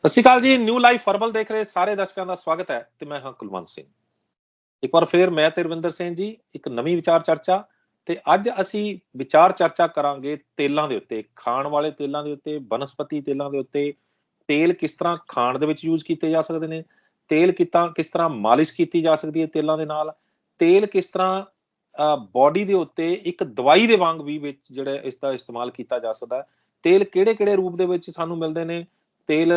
ਸਤਿ ਸ਼੍ਰੀ ਅਕਾਲ ਜੀ new life herbal ਦੇਖ ਰਹੇ ਸਾਰੇ ਦਰਸ਼ਕਾਂ ਦਾ ਸਵਾਗਤ ਹੈ ਤੇ ਮੈਂ ਹਾਂ ਕੁਲਵੰਤ ਸਿੰਘ। ਇੱਕ ਵਾਰ ਫੇਰ ਮੈਂ ਤੇ ਰਵਿੰਦਰ ਸਿੰਘ ਜੀ, ਇੱਕ ਨਵੀਂ ਵਿਚਾਰ ਚਰਚਾ ਤੇ ਅੱਜ ਅਸੀਂ ਵਿਚਾਰ ਚਰਚਾ ਕਰਾਂਗੇ ਤੇਲਾਂ ਦੇ ਉੱਤੇ, ਖਾਣ ਵਾਲੇ ਤੇਲਾਂ ਦੇ ਉੱਤੇ, ਬਨਸਪਤੀ ਤੇਲਾਂ ਦੇ ਉੱਤੇ, ਤੇਲ ਕਿਸ ਤਰ੍ਹਾਂ ਖਾਣ ਦੇ ਵਿੱਚ ਯੂਜ਼ ਕੀਤੇ ਜਾ ਸਕਦੇ ਨੇ, ਤੇਲ ਕਿਤਾ, ਕਿਸ ਤਰ੍ਹਾਂ ਮਾਲਿਸ਼ ਕੀਤੀ ਜਾ ਸਕਦੀ ਹੈ ਤੇਲਾਂ ਦੇ ਨਾਲ, ਤੇਲ ਕਿਸ ਤਰ੍ਹਾਂ ਬਾਡੀ ਦੇ ਉੱਤੇ ਇੱਕ ਦਵਾਈ ਦੇ ਵਾਂਗ ਵੀ ਵਿੱਚ ਜਿਹੜਾ ਇਸ ਦਾ ਇਸਤੇਮਾਲ ਕੀਤਾ ਜਾ ਸਕਦਾ ਤੇਲ ਕਿਹੜੇ ਕਿਹੜੇ ਰੂਪ ਦੇ ਵਿੱਚ ਸਾਨੂੰ ਮਿਲਦੇ ਨੇ, ਤੇਲ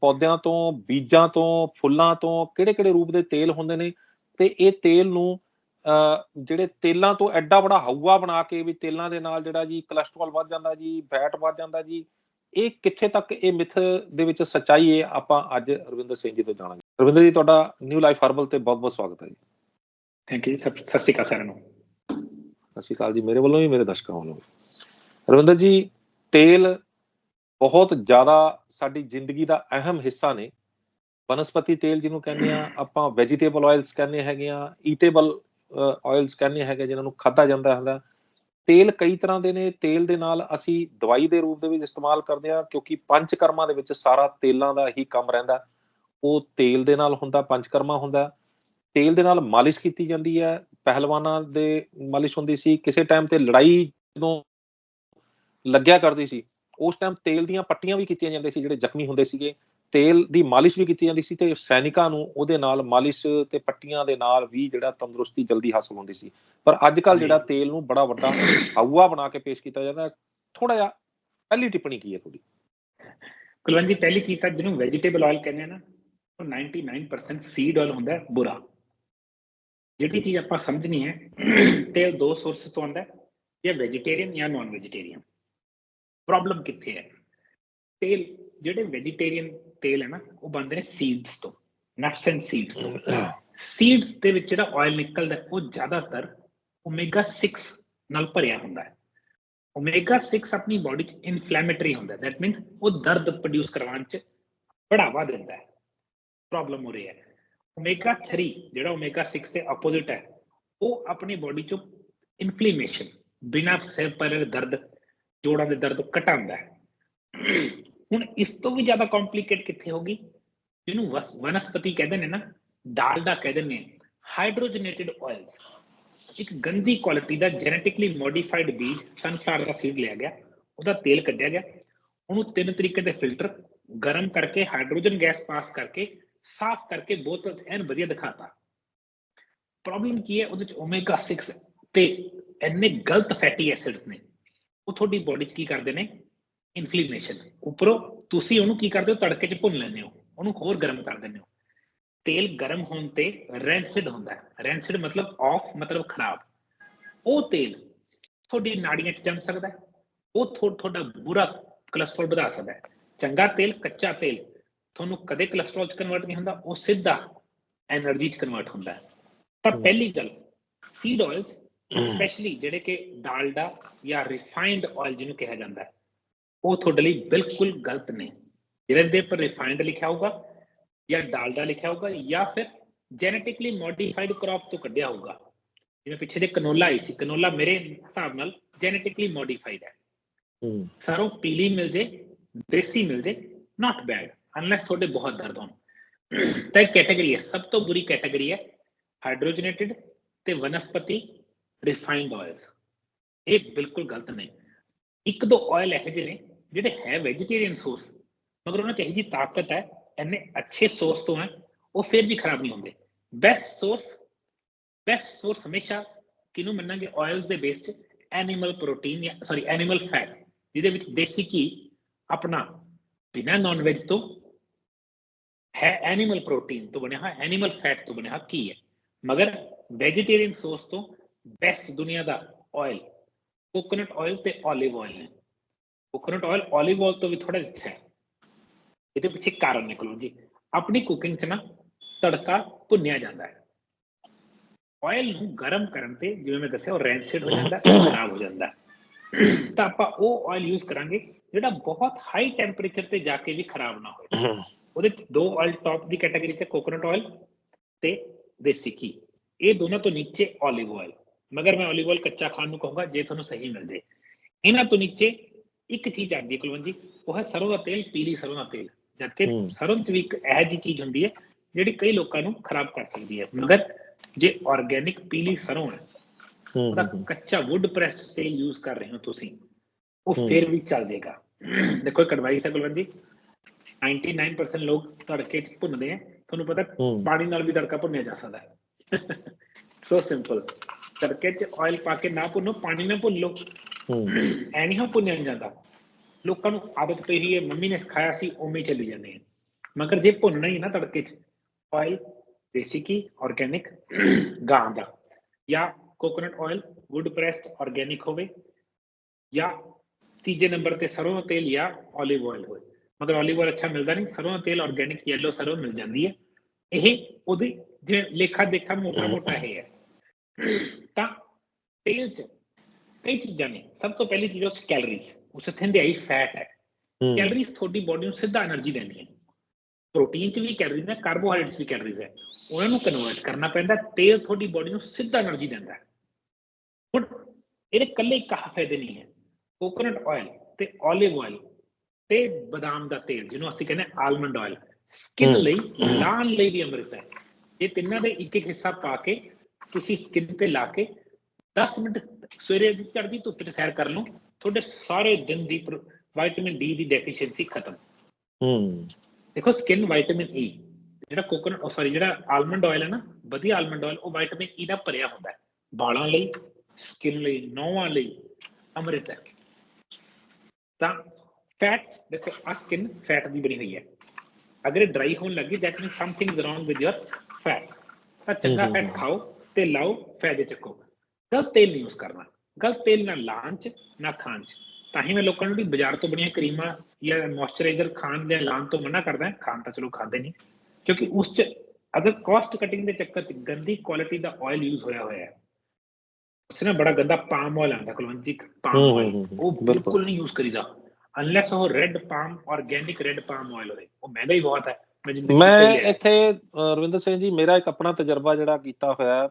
ਪੌਦਿਆਂ ਤੋਂ ਬੀਜਾਂ ਤੋਂ ਫੁੱਲਾਂ ਤੋਂ ਕਿਹੜੇ ਕਿਹੜੇ ਰੂਪ ਦੇ ਤੇਲ ਹੁੰਦੇ ਨੇ? ਤੇ ਇਹ ਤੇਲ ਨੂੰ ਜਿਹੜੇ ਤੇਲਾਂ ਤੋਂ ਐਡਾ ਬੜਾ ਹਊਆ ਬਣਾ ਕੇ ਵੀ ਤੇਲਾਂ ਦੇ ਨਾਲ ਜਿਹੜਾ ਜੀ ਕੋਲੇਸਟ੍ਰੋਲ ਵੱਧ ਜਾਂਦਾ ਜੀ ਫੈਟ ਵੱਧ ਜਾਂਦਾ ਜੀ ਇਹ ਕਿੱਥੇ ਤੱਕ ਇਹ ਮਿਥ ਦੇ ਵਿੱਚ ਸੱਚਾਈ ਹੈ ਆਪਾਂ ਅੱਜ ਰਵਿੰਦਰ ਸਿੰਘ ਜੀ ਤੋਂ ਜਾਣਾਂਗੇ। ਰਵਿੰਦਰ ਜੀ ਤੁਹਾਡਾ ਨਿਊ ਲਾਈਫ ਹਰਬਲ ਤੇ ਬਹੁਤ ਬਹੁਤ ਸਵਾਗਤ ਹੈ ਜੀ। ਥੈਂਕ ਯੂ ਸਤਿ ਸ਼੍ਰੀ ਅਕਾਲ ਸਾਰਿਆਂ ਨੂੰ। ਸਤਿ ਸ਼੍ਰੀ ਅਕਾਲ ਜੀ ਮੇਰੇ ਵੱਲੋਂ ਵੀ ਮੇਰੇ ਦਰਸ਼ਕਾਂ ਵੱਲੋਂ ਵੀ। ਰਵਿੰਦਰ ਜੀ ਤੇਲ ਬਹੁਤ ਜ਼ਿਆਦਾ ਸਾਡੀ ਜ਼ਿੰਦਗੀ ਦਾ ਅਹਿਮ ਹਿੱਸਾ ਨੇ। ਬਨਸਪਤੀ ਤੇਲ ਜਿਹਨੂੰ ਕਹਿੰਦੇ ਆ, ਆਪਾਂ ਵੈਜੀਟੇਬਲ ਆਇਲਸ ਕਹਿੰਦੇ ਹੈਗੇ ਆ ਈਟੇਬਲ ਆਇਲਸ ਕਹਿੰਦੇ ਹੈਗੇ ਜਿਨ੍ਹਾਂ ਨੂੰ ਖਾਦਾ ਜਾਂਦਾ ਹੁੰਦਾ। ਤੇਲ ਕਈ ਤਰ੍ਹਾਂ ਦੇ ਨੇ, ਤੇਲ ਦੇ ਨਾਲ ਅਸੀਂ ਦਵਾਈ ਦੇ ਰੂਪ ਦੇ ਵਿੱਚ ਇਸਤੇਮਾਲ ਕਰਦੇ ਆ, ਕਿਉਂਕਿ ਪੰਜ ਕਰਮਾਂ ਦੇ ਵਿੱਚ ਸਾਰਾ ਤੇਲਾਂ ਦਾ ਹੀ ਕੰਮ ਰਹਿੰਦਾ। ਉਹ ਤੇਲ ਦੇ ਨਾਲ ਹੁੰਦਾ ਪੰਜ ਕਰਮਾ ਹੁੰਦਾ। ਤੇਲ ਦੇ ਨਾਲ ਮਾਲਿਸ਼ ਕੀਤੀ ਜਾਂਦੀ ਹੈ। ਪਹਿਲਵਾਨਾਂ ਦੇ ਮਾਲਿਸ਼ ਹੁੰਦੀ ਸੀ। ਕਿਸੇ ਟਾਈਮ ਤੇ ਲੜਾਈ ਜਦੋਂ ਲੱਗਿਆ ਕਰਦੀ ਸੀ ਉਸ ਟਾਈਮ ਤੇਲ ਦੀਆਂ ਪੱਟੀਆਂ ਵੀ ਕੀਤੀਆਂ ਜਾਂਦੀਆਂ ਸੀ ਜਿਹੜੇ ਜ਼ਖਮੀ ਹੁੰਦੇ ਸੀਗੇ। ਤੇਲ ਦੀ ਮਾਲਿਸ਼ ਵੀ ਕੀਤੀ ਜਾਂਦੀ ਸੀ ਤੇ ਸੈਨਿਕਾਂ ਨੂੰ ਉਹਦੇ ਨਾਲ ਮਾਲਿਸ਼ ਤੇ ਪੱਟੀਆਂ ਦੇ ਨਾਲ ਵੀ ਜਿਹੜਾ ਤੰਦਰੁਸਤੀ ਜਲਦੀ ਹਾਸਲ ਹੁੰਦੀ ਸੀ। ਪਰ ਅੱਜ ਕੱਲ ਜਿਹੜਾ ਤੇਲ ਨੂੰ ਬੜਾ ਵੱਡਾ ਹਵਾ ਬਣਾ ਕੇ ਪੇਸ਼ ਕੀਤਾ ਜਾਂਦਾ ਥੋੜਾ ਜਿਹਾ ਪਹਿਲੀ ਟਿੱਪਣੀ ਕੀ ਹੈ ਤੁਹਾਡੀ? ਕੁਲਵੰਤ ਜੀ ਪਹਿਲੀ ਚੀਜ਼ ਤਾਂ ਜਿਹਨੂੰ ਵੈਜੀਟੇਬਲ ਆਇਲ ਕਹਿੰਦੇ ਆ ਨਾ ਉਹ 99% ਸੀਡ ਆਇਲ ਹੁੰਦਾ ਬੁਰਾ। ਜਿਹੜੀ ਚੀਜ਼ ਆਪਾਂ ਸਮਝਣੀ ਹੈ ਤੇ ਦੋ ਸੋਰਸ ਤੋਂ ਆਉਂਦਾ ਜਾਂ ਵੈਜੀਟੇਰੀਅਨ ਜਾਂ ਨਾਨ ਵੈਜੀਟੇਰੀਅਨ ਪ੍ਰੋਬਲਮ ਕਿੱਥੇ ਹੈ? ਤੇਲ ਜਿਹੜੇ ਵੈਜੀਟੇਰੀਅਨ ਤੇਲ ਹੈ ਨਾ ਉਹ ਬਣਦੇ ਨੇ ਸੀਡਸ ਤੋਂ ਨਟਸ ਐਂਡ ਸੀਡਸ ਤੋਂ। ਸੀਡਸ ਦੇ ਵਿੱਚ ਜਿਹੜਾ ਆਇਲ ਨਿਕਲਦਾ ਉਹ ਜ਼ਿਆਦਾਤਰ ਓਮੇਗਾ 6 ਨਾਲ ਭਰਿਆ ਹੁੰਦਾ ਹੈ। ਓਮੇਗਾ 6 ਆਪਣੀ ਬਾਡੀ 'ਚ ਇਨਫਲੇਮੇਟਰੀ ਹੁੰਦਾ ਦੈਟ ਮੀਨਸ ਉਹ ਦਰਦ ਪ੍ਰੋਡਿਊਸ ਕਰਵਾਉਣ 'ਚ ਬੜਾਵਾ ਦਿੰਦਾ ਹੈ। ਪ੍ਰੋਬਲਮ ਹੋ ਰਹੀ ਹੈ। ਓਮੇਗਾ 3 ਜਿਹੜਾ ਓਮੇਗਾ 6 ਦੇ ਆਪੋਜ਼ਿਟ ਹੈ ਉਹ ਆਪਣੀ ਬਾਡੀ 'ਚੋਂ ਇਨਫਲੇਮੇਸ਼ਨ ਬਿਨਾਂ ਸਿਰ ਪਰ ਦਰਦ ਜੋੜਾਂ ਦੇ ਦਰਦ ਘਟਾਉਂਦਾ ਹੈ। ਹੁਣ ਇਸ ਤੋਂ ਵੀ ਜ਼ਿਆਦਾ ਕੰਪਲਿਕੇਟ ਕਿੱਥੇ ਹੋਗੀ ਜਿਹਨੂੰ ਵਨਸਪਤੀ ਕਹਿੰਦੇ ਨੇ ਨਾ ਡਾਲਡਾ ਕਹਿੰਦੇ ਨੇ ਹਾਈਡਰੋਜਨੇਟਡ ਆਇਲਸ ਇੱਕ ਗੰਦੀ ਕੁਆਲਿਟੀ ਦਾ ਜੈਨੇਟਿਕਲੀ ਮੋਡੀਫਾਈਡ ਬੀਜ ਸਨਫਲਾਵਰ ਦਾ ਸੀਡ ਲਿਆ ਗਿਆ। ਉਹਦਾ ਤੇਲ ਕੱਢਿਆ ਗਿਆ। ਉਹਨੂੰ ਤਿੰਨ ਤਰੀਕੇ ਦੇ ਫਿਲਟਰ ਗਰਮ ਕਰਕੇ ਹਾਈਡਰੋਜਨ ਗੈਸ ਪਾਸ ਕਰਕੇ, ਸਾਫ਼ ਕਰਕੇ ਬੋਤਲ ਐਨ ਵਧੀਆ ਦਿਖਾਤਾ। ਪ੍ਰੋਬਲਮ ਕੀ ਹੈ? ਉਹਦੇ 'ਚ ਓਮੇਗਾ 6 ਤੇ ਇੰਨੇ ਗਲਤ ਫੈਟੀ ਐਸਿਡਸ ਨੇ। ਉਹ ਤੁਹਾਡੀ ਬੋਡੀ 'ਚ ਕੀ ਕਰਦੇ ਨੇ? ਇਨਫਲੇਮੇਸ਼ਨ ਉੱਪਰੋਂ ਤੁਸੀਂ ਉਹਨੂੰ ਕੀ ਕਰਦੇ ਹੋ? ਤੜਕੇ 'ਚ ਭੁੰਨ ਲੈਂਦੇ ਹੋ। ਉਹਨੂੰ ਹੋਰ ਗਰਮ ਕਰ ਦਿੰਦੇ ਹੋ। ਤੇਲ ਗਰਮ ਹੋਣ ਤੇ ਰੈਂਸਿਡ ਹੁੰਦਾ ਹੈ। ਰੈਂਸਿਡ ਮਤਲਬ ਆਫ ਮਤਲਬ ਖਰਾਬ। ਉਹ ਤੇਲ ਤੁਹਾਡੀ ਨਾੜੀਆਂ 'ਚ ਜੰਮ ਸਕਦਾ ਹੈ। ਉਹ ਤੁਹਾਡਾ ਬੁਰਾ ਕੋਲੇਸਟ੍ਰੋਲ ਵਧਾ ਸਕਦਾ ਹੈ। ਚੰਗਾ ਤੇਲ ਕੱਚਾ ਤੇਲ ਤੁਹਾਨੂੰ ਕਦੇ ਕੋਲੇਸਟ੍ਰੋਲ 'ਚ ਕਨਵਰਟ ਨਹੀਂ ਹੁੰਦਾ। ਉਹ ਸਿੱਧਾ એનર્ਜੀ 'ਚ ਕਨਵਰਟ ਹੁੰਦਾ ਹੈ। ਪਰ ਪਹਿਲੀ ਗੱਲ ਸੀਡ ਆਇਲਸ ਸਪੈਸ਼ਲੀ ਜਿਹੜੇ ਕਿ ਡਾਲਡਾ ਜਾਂ ਰਿਫਾਈਨਡ ਆਇਲ ਜਿਹਨੂੰ ਕਿਹਾ ਜਾਂਦਾ ਹੈ ਉਹ ਤੁਹਾਡੇ ਲਈ ਬਿਲਕੁਲ ਗਲਤ ਨੇ ਜਿਹਦੇ ਦੇ ਉੱਪਰ ਰਿਫਾਈਨਡ ਲਿਖਿਆ ਹੋਊਗਾ ਜਾਂ ਡਾਲਡਾ ਲਿਖਿਆ ਹੋਊਗਾ ਜਾਂ ਫਿਰ ਜੈਨੇਟਿਕਲੀ ਮੋਡੀਫਾਈਡ ਕ੍ਰੌਪ ਤੋਂ ਕੱਢਿਆ ਹੋਊਗਾ ਜਿਵੇਂ ਪਿੱਛੇ ਜੇ ਕਨੋਲਾ ਆਈ ਸੀ ਕਨੋਲਾ ਮੇਰੇ ਹਿਸਾਬ ਨਾਲ ਜੈਨੇਟਿਕਲੀ ਮੋਡੀਫਾਈਡ ਹੈ ਸਰੋਂ ਪੀਲੀ ਮਿਲ ਜੇ ਦੇਸੀ ਮਿਲ ਜੇ ਨਾਟ ਬੈਡ ਅਨਲੈਸ ਤੁਹਾਡੇ ਬਹੁਤ ਦਰਦ ਹੋਣ ਤਾਂ ਇਹ ਕੈਟਾਗਰੀ ਹੈ ਸਭ ਤੋਂ ਬੁਰੀ ਕੈਟਾਗਰੀ ਹੈ ਹਾਈਡਰੋਜਨੇਟਡ ਤੇ ਵਨਸਪਤੀ ਰਿਫਾਈਨਡ ਆਇਲਸ ਇਹ ਬਿਲਕੁਲ ਗਲਤ ਨੇ ਇੱਕ ਦੋ ਆਇਲ ਇਹੋ ਜਿਹੇ ਨੇ ਜਿਹੜੇ ਹੈ ਵੈਜੀਟੇਰੀਅਨ ਸੋਰਸ ਮਗਰ ਉਹਨਾਂ ਚ ਇਹੋ ਜੀ ਤਾਕਤ ਹੈ, ਇੰਨੇ ਅੱਛੇ ਸੋਰਸ ਤੋਂ ਹੈ, ਉਹ ਫਿਰ ਵੀ ਖਰਾਬ ਨਹੀਂ ਹੁੰਦੇ। ਬੈਸਟ ਸੋਰਸ ਬੈਸਟ ਸੋਰਸ ਹਮੇਸ਼ਾ ਕਿਨੂੰ ਮੰਨਾਂਗੇ? ਆਇਲਸ ਦੇ ਬੇਸ 'ਚ ਐਨੀਮਲ ਪ੍ਰੋਟੀਨ ਜਾਂ ਸੌਰੀ ਐਨੀਮਲ ਫੈਟ ਜਿਹਦੇ ਵਿੱਚ ਦੇਸੀ ਘੀ ਆਪਣਾ ਬਿਨਾਂ ਨਾਨ ਵੈਜ ਤੋਂ ਹੈ ਐਨੀਮਲ ਪ੍ਰੋਟੀਨ ਤੋਂ ਬਣਿਆ ਹੋਇਆ ਐਨੀਮਲ ਫੈਟ ਤੋਂ ਬਣਿਆ ਹੋਇਆ ਘੀ ਹੈ। ਮਗਰ ਵੈਜੀਟੇਰੀਅਨ ਸੋਰਸ ਤੋਂ बेस्ट दुनिया का ऑयल कोकोनट ऑयल तो ऑलिव ऑयल है। कोकोनट ऑयल ऑलिव ऑयल तो भी थोड़ा अच्छा है। ये पिछले कारण निकलो जी। अपनी कुकिंग ना तड़का भुनिया जाता है। ऑयल गर्म करने जिम्मे मैं दसा रेंसिड हो जाता है खराब हो जाता है। तो आप ऑयल यूज़ करा जो बहुत हाई टैंपरेचर से जाके भी खराब ना हो हम्म। दो ऑयल टॉप की कैटेगरी से कोकोनट ऑयल देसी घी। ये दोनों तो नीचे ऑलिव ऑयल ਮਗਰ ਮੈਂ 올ਿਵ ਆਇਲ ਕੱਚਾ ਖਾਣ ਨੂੰ ਕਹੂੰਗਾ ਜੇ ਤੁਹਾਨੂੰ ਸਹੀ ਮਿਲ ਜੇ ਇਹਨਾਂ ਤੋਂ ਨੀਚੇ ਇੱਕ ਚੀਜ਼ ਆਂਦੀ ਹੈ ਕੁਲਵੰਤ ਜੀ ਉਹ ਹੈ ਸਰੋਂ ਦਾ ਤੇਲ ਪੀਲੀ ਸਰੋਂ ਦਾ ਤੇਲ ਜਦਕਿ ਹੂੰ। ਸਰੋਂ ਵੀ ਇੱਕ ਇਹੋ ਜਿਹੀ ਚੀਜ਼ ਹੁੰਦੀ ਹੈ ਜਿਹੜੀ ਕਈ ਲੋਕਾਂ ਨੂੰ ਖਰਾਬ ਕਰ ਸਕਦੀ ਹੈ ਮਗਰ ਜੇ ਆਰਗੇਨਿਕ ਪੀਲੀ ਸਰੋਂ ਹੈ ਉਹਦਾ ਕੱਚਾ ਵੁੱਡ ਪ੍ਰੈਸਡ ਤੇਲ ਯੂਜ਼ ਕਰ ਰਹੇ ਹੋ ਤੁਸੀਂ ਉਹ। ਫਿਰ ਵੀ ਚੱਲ ਜਾਏਗਾ ਦੇਖੋ ਇੱਕ ਐਡਵਾਈਸ ਹੈ ਕੁਲਵੰਤ ਜੀ 99% ਲੋਕ ਤੜਕੇ 'ਚ ਭੁੰਨਦੇ ਆ ਤੁਹਾਨੂੰ ਪਤਾ। ਪਾਣੀ ਨਾਲ ਵੀ ਤੜਕਾ ਭੁੰਨਿਆ ਜਾ ਸਕਦਾ ਹੈ ਸੋ ਸਿੰਪਲ ਤੜਕੇ 'ਚ ਆਇਲ ਪਾ ਕੇ ਨਾ ਭੁੰਨੋ ਪਾਣੀ ਨਾਲ ਭੁੰਨ। ਲਓ ਹੂੰ। ਐ ਨਹੀਂ ਹੋ ਭੁੰਨਿਆ ਜਾਂਦਾ। ਲੋਕਾਂ ਨੂੰ ਆਦਤ ਪਈ ਹੋਈ ਹੈ ਮੰਮੀ ਨੇ ਸਿਖਾਇਆ ਸੀ ਉਵੇਂ ਹੀ ਚੱਲੀ ਜਾਂਦੇ ਆ। ਮਗਰ ਜੇ ਭੁੰਨਣਾ ਹੀ ਨਾ ਤੜਕੇ 'ਚ ਆਇਲ ਦੇਸੀ ਕੀ ਆਰਗੇਨਿਕ ਗਾਂ ਦਾ। ਜਾਂ coconut oil wood pressed organic ਹੋਵੇ। ਜਾਂ ਤੀਜੇ ਨੰਬਰ ਤੇ ਸਰੋਂ ਦਾ ਤੇਲ ਜਾਂ 올ਿਵ ਆਇਲ ਹੋਵੇ। ਮਗਰ 올ਿਵ ਆਇਲ ਅੱਛਾ ਮਿਲਦਾ ਨਹੀਂ ਸਰੋਂ ਦਾ ਤੇਲ ਆਰਗੇਨਿਕ ਯੈਲੋ ਸਰੋਂ ਮਿਲ ਜਾਂਦੀ ਹੈ। ਇਹ ਉਹਦੀ ਜੇ ਲੇਖਾ ਦੇਖਾ ਮੋਟਾ ਮੋਟਾ ਹੈ। ਤਾਂ ਤੇਲ ਚ ਕਈ ਚੀਜ਼ਾਂ ਨੇ ਸਭ ਤੋਂ ਪਹਿਲੀ ਚੀਜ਼ ਉਸ ਕੈਲਰੀਜ਼ ਉਸ ਥਿੰਦੇ ਆਈ ਫੈਟ ਹੈ ਕੈਲਰੀਜ਼ ਤੁਹਾਡੀ ਬਾਡੀ ਨੂੰ ਸਿੱਧਾ એનર્ਜੀ ਦਿੰਦੀਆਂ ਨੇ ਪ੍ਰੋਟੀਨ ਚ ਵੀ ਕੈਲਰੀਜ਼ ਨੇ ਕਾਰਬੋਹਾਈਡਰੇਟਸ ਵੀ ਕੈਲਰੀਜ਼ ਹੈ ਉਹਨਾਂ ਨੂੰ ਕਨਵਰਟ ਕਰਨਾ ਪੈਂਦਾ ਤੇਲ ਤੁਹਾਡੀ ਬਾਡੀ ਨੂੰ ਸਿੱਧਾ એનર્ਜੀ ਦਿੰਦਾ ਹੁਣ ਇਹਦੇ ਇਕੱਲੇ ਇੱਕ ਫਾਇਦੇ ਨਹੀਂ ਹੈ ਕੋਕੋਨਟ ਆਇਲ ਤੇ 올ਿਵ ਆਇਲ ਤੇ ਬਦਾਮ ਦਾ ਤੇਲ ਜਿਹਨੂੰ ਅਸੀਂ ਕਹਿੰਦੇ ਆਲਮੰਡ ਆਇਲ ਸਕਿਨ ਲਈ ਲਾਲ ਲਈ ਵੀ ਅੰਮ੍ਰਿਤ ਹੈ ਇਹ ਤਿੰਨਾਂ ਦੇ ਇੱਕ ਇੱਕ ਹਿੱਸਾ ਪਾ ਕੇ ਤੁਸੀਂ ਸਕਿਨ ਤੇ ਲਾ ਕੇ 10 ਮਿੰਟ ਸਵੇਰੇ ਦੀ ਚੜ੍ਹਦੀ ਧੁੱਪ 'ਚ ਸੈਰ ਕਰ ਲਓ ਤੁਹਾਡੇ ਸਾਰੇ ਦਿਨ ਦੀ ਵਿਟਾਮਿਨ ਡੀ ਦੀ ਡੈਫੀਸ਼ੀਐਂਸੀ ਖਤਮ। ਹੂੰ। ਦੇਖੋ ਸਕਿਨ ਵਿਟਾਮਿਨ ਈ ਜਿਹੜਾ ਕੋਕੋਨਟ ਸੌਰੀ ਜਿਹੜਾ ਆਲਮੰਡ ਆਇਲ ਹੈ ਨਾ ਵਧੀਆ ਆਲਮੰਡ ਆਇਲ ਉਹ ਵਿਟਾਮਿਨ ਈ ਦਾ ਭਰਿਆ ਹੁੰਦਾ ਹੈ। ਵਾਲਾਂ ਲਈ ਸਕਿਨ ਲਈ ਨੌਵਾਂ ਲਈ ਅੰਮ੍ਰਿਤ ਹੈ। ਤਾਂ ਫੈਟ ਦੇਖੋ ਆ ਸਕਿਨ ਫੈਟ ਦੀ ਬਣੀ ਹੋਈ ਹੈ। ਅਗਰ ਇਹ ਡਰਾਈ ਹੋਣ ਲੱਗੀ that mean something is wrong with your fat ਤਾਂ ਚੰਗਾ ਫੈਟ। ਖਾਓ। ਤੇ ਲਾਓ ਫਾਇਦੇ ਚੱਕੋ। ਗਲਤ ਤੇਲ ਨਹੀਂ ਯੂਜ਼ ਕਰਨਾ। ਗਲਤ ਤੇਲ ਨਾ ਲਾਉਣ ਚ ਨਾ ਖਾਣ ਚ। ਤਾਂ ਹੀ ਮੈਂ ਲੋਕਾਂ ਨੂੰ ਵੀ ਬਾਜ਼ਾਰ ਤੋਂ ਬਣੀਆਂ ਕਰੀਮਾਂ ਜਾਂ ਮੋਇਸਚਰਾਈਜ਼ਰ ਖਾਣ ਜਾਂ ਲਾਉਣ ਤੋਂ ਮਨਾ ਕਰਦਾ ਖਾਣ ਤਾਂ ਚਲੋ ਖਾਂਦੇ ਨਹੀਂ ਕਿਉਂਕਿ ਉਸ ਚ ਅਗਰ ਕਾਸਟ ਕਟਿੰਗ ਦੇ ਚੱਕਰ ਚ ਗੰਦੀ ਕੁਆਲਿਟੀ ਦਾ ਆਇਲ ਯੂਜ਼ ਹੋਇਆ ਹੋਇਆ ਹੈ ਉਸ ਨਾਲ ਬੜਾ ਗੰਦਾ ਪਾਮ ਆਇਲ ਆਉਂਦਾ ਕੁਲਵੰਤ ਜੀ ਹੂੰ, ਪਾਮ ਉਹ ਬਿਲਕੁਲ। ਨਹੀਂ ਯੂਜ਼ ਕਰੀਦਾ। ਅਨਲੈਸ ਉਹ red palm organic red palm oil ਹੋਵੇ। ਉਹ ਮਹਿੰਗਾ ਹੀ ਬਹੁਤ ਹੈ। ਮੈਂ। ਇੱਥੇ ਰਵਿੰਦਰ ਸਿੰਘ ਜੀ ਮੇਰਾ ਇੱਕ ਆਪਣਾ ਤਜਰਬਾ ਜਿਹੜਾ ਕੀਤਾ ਹੋਇਆ ਹੈ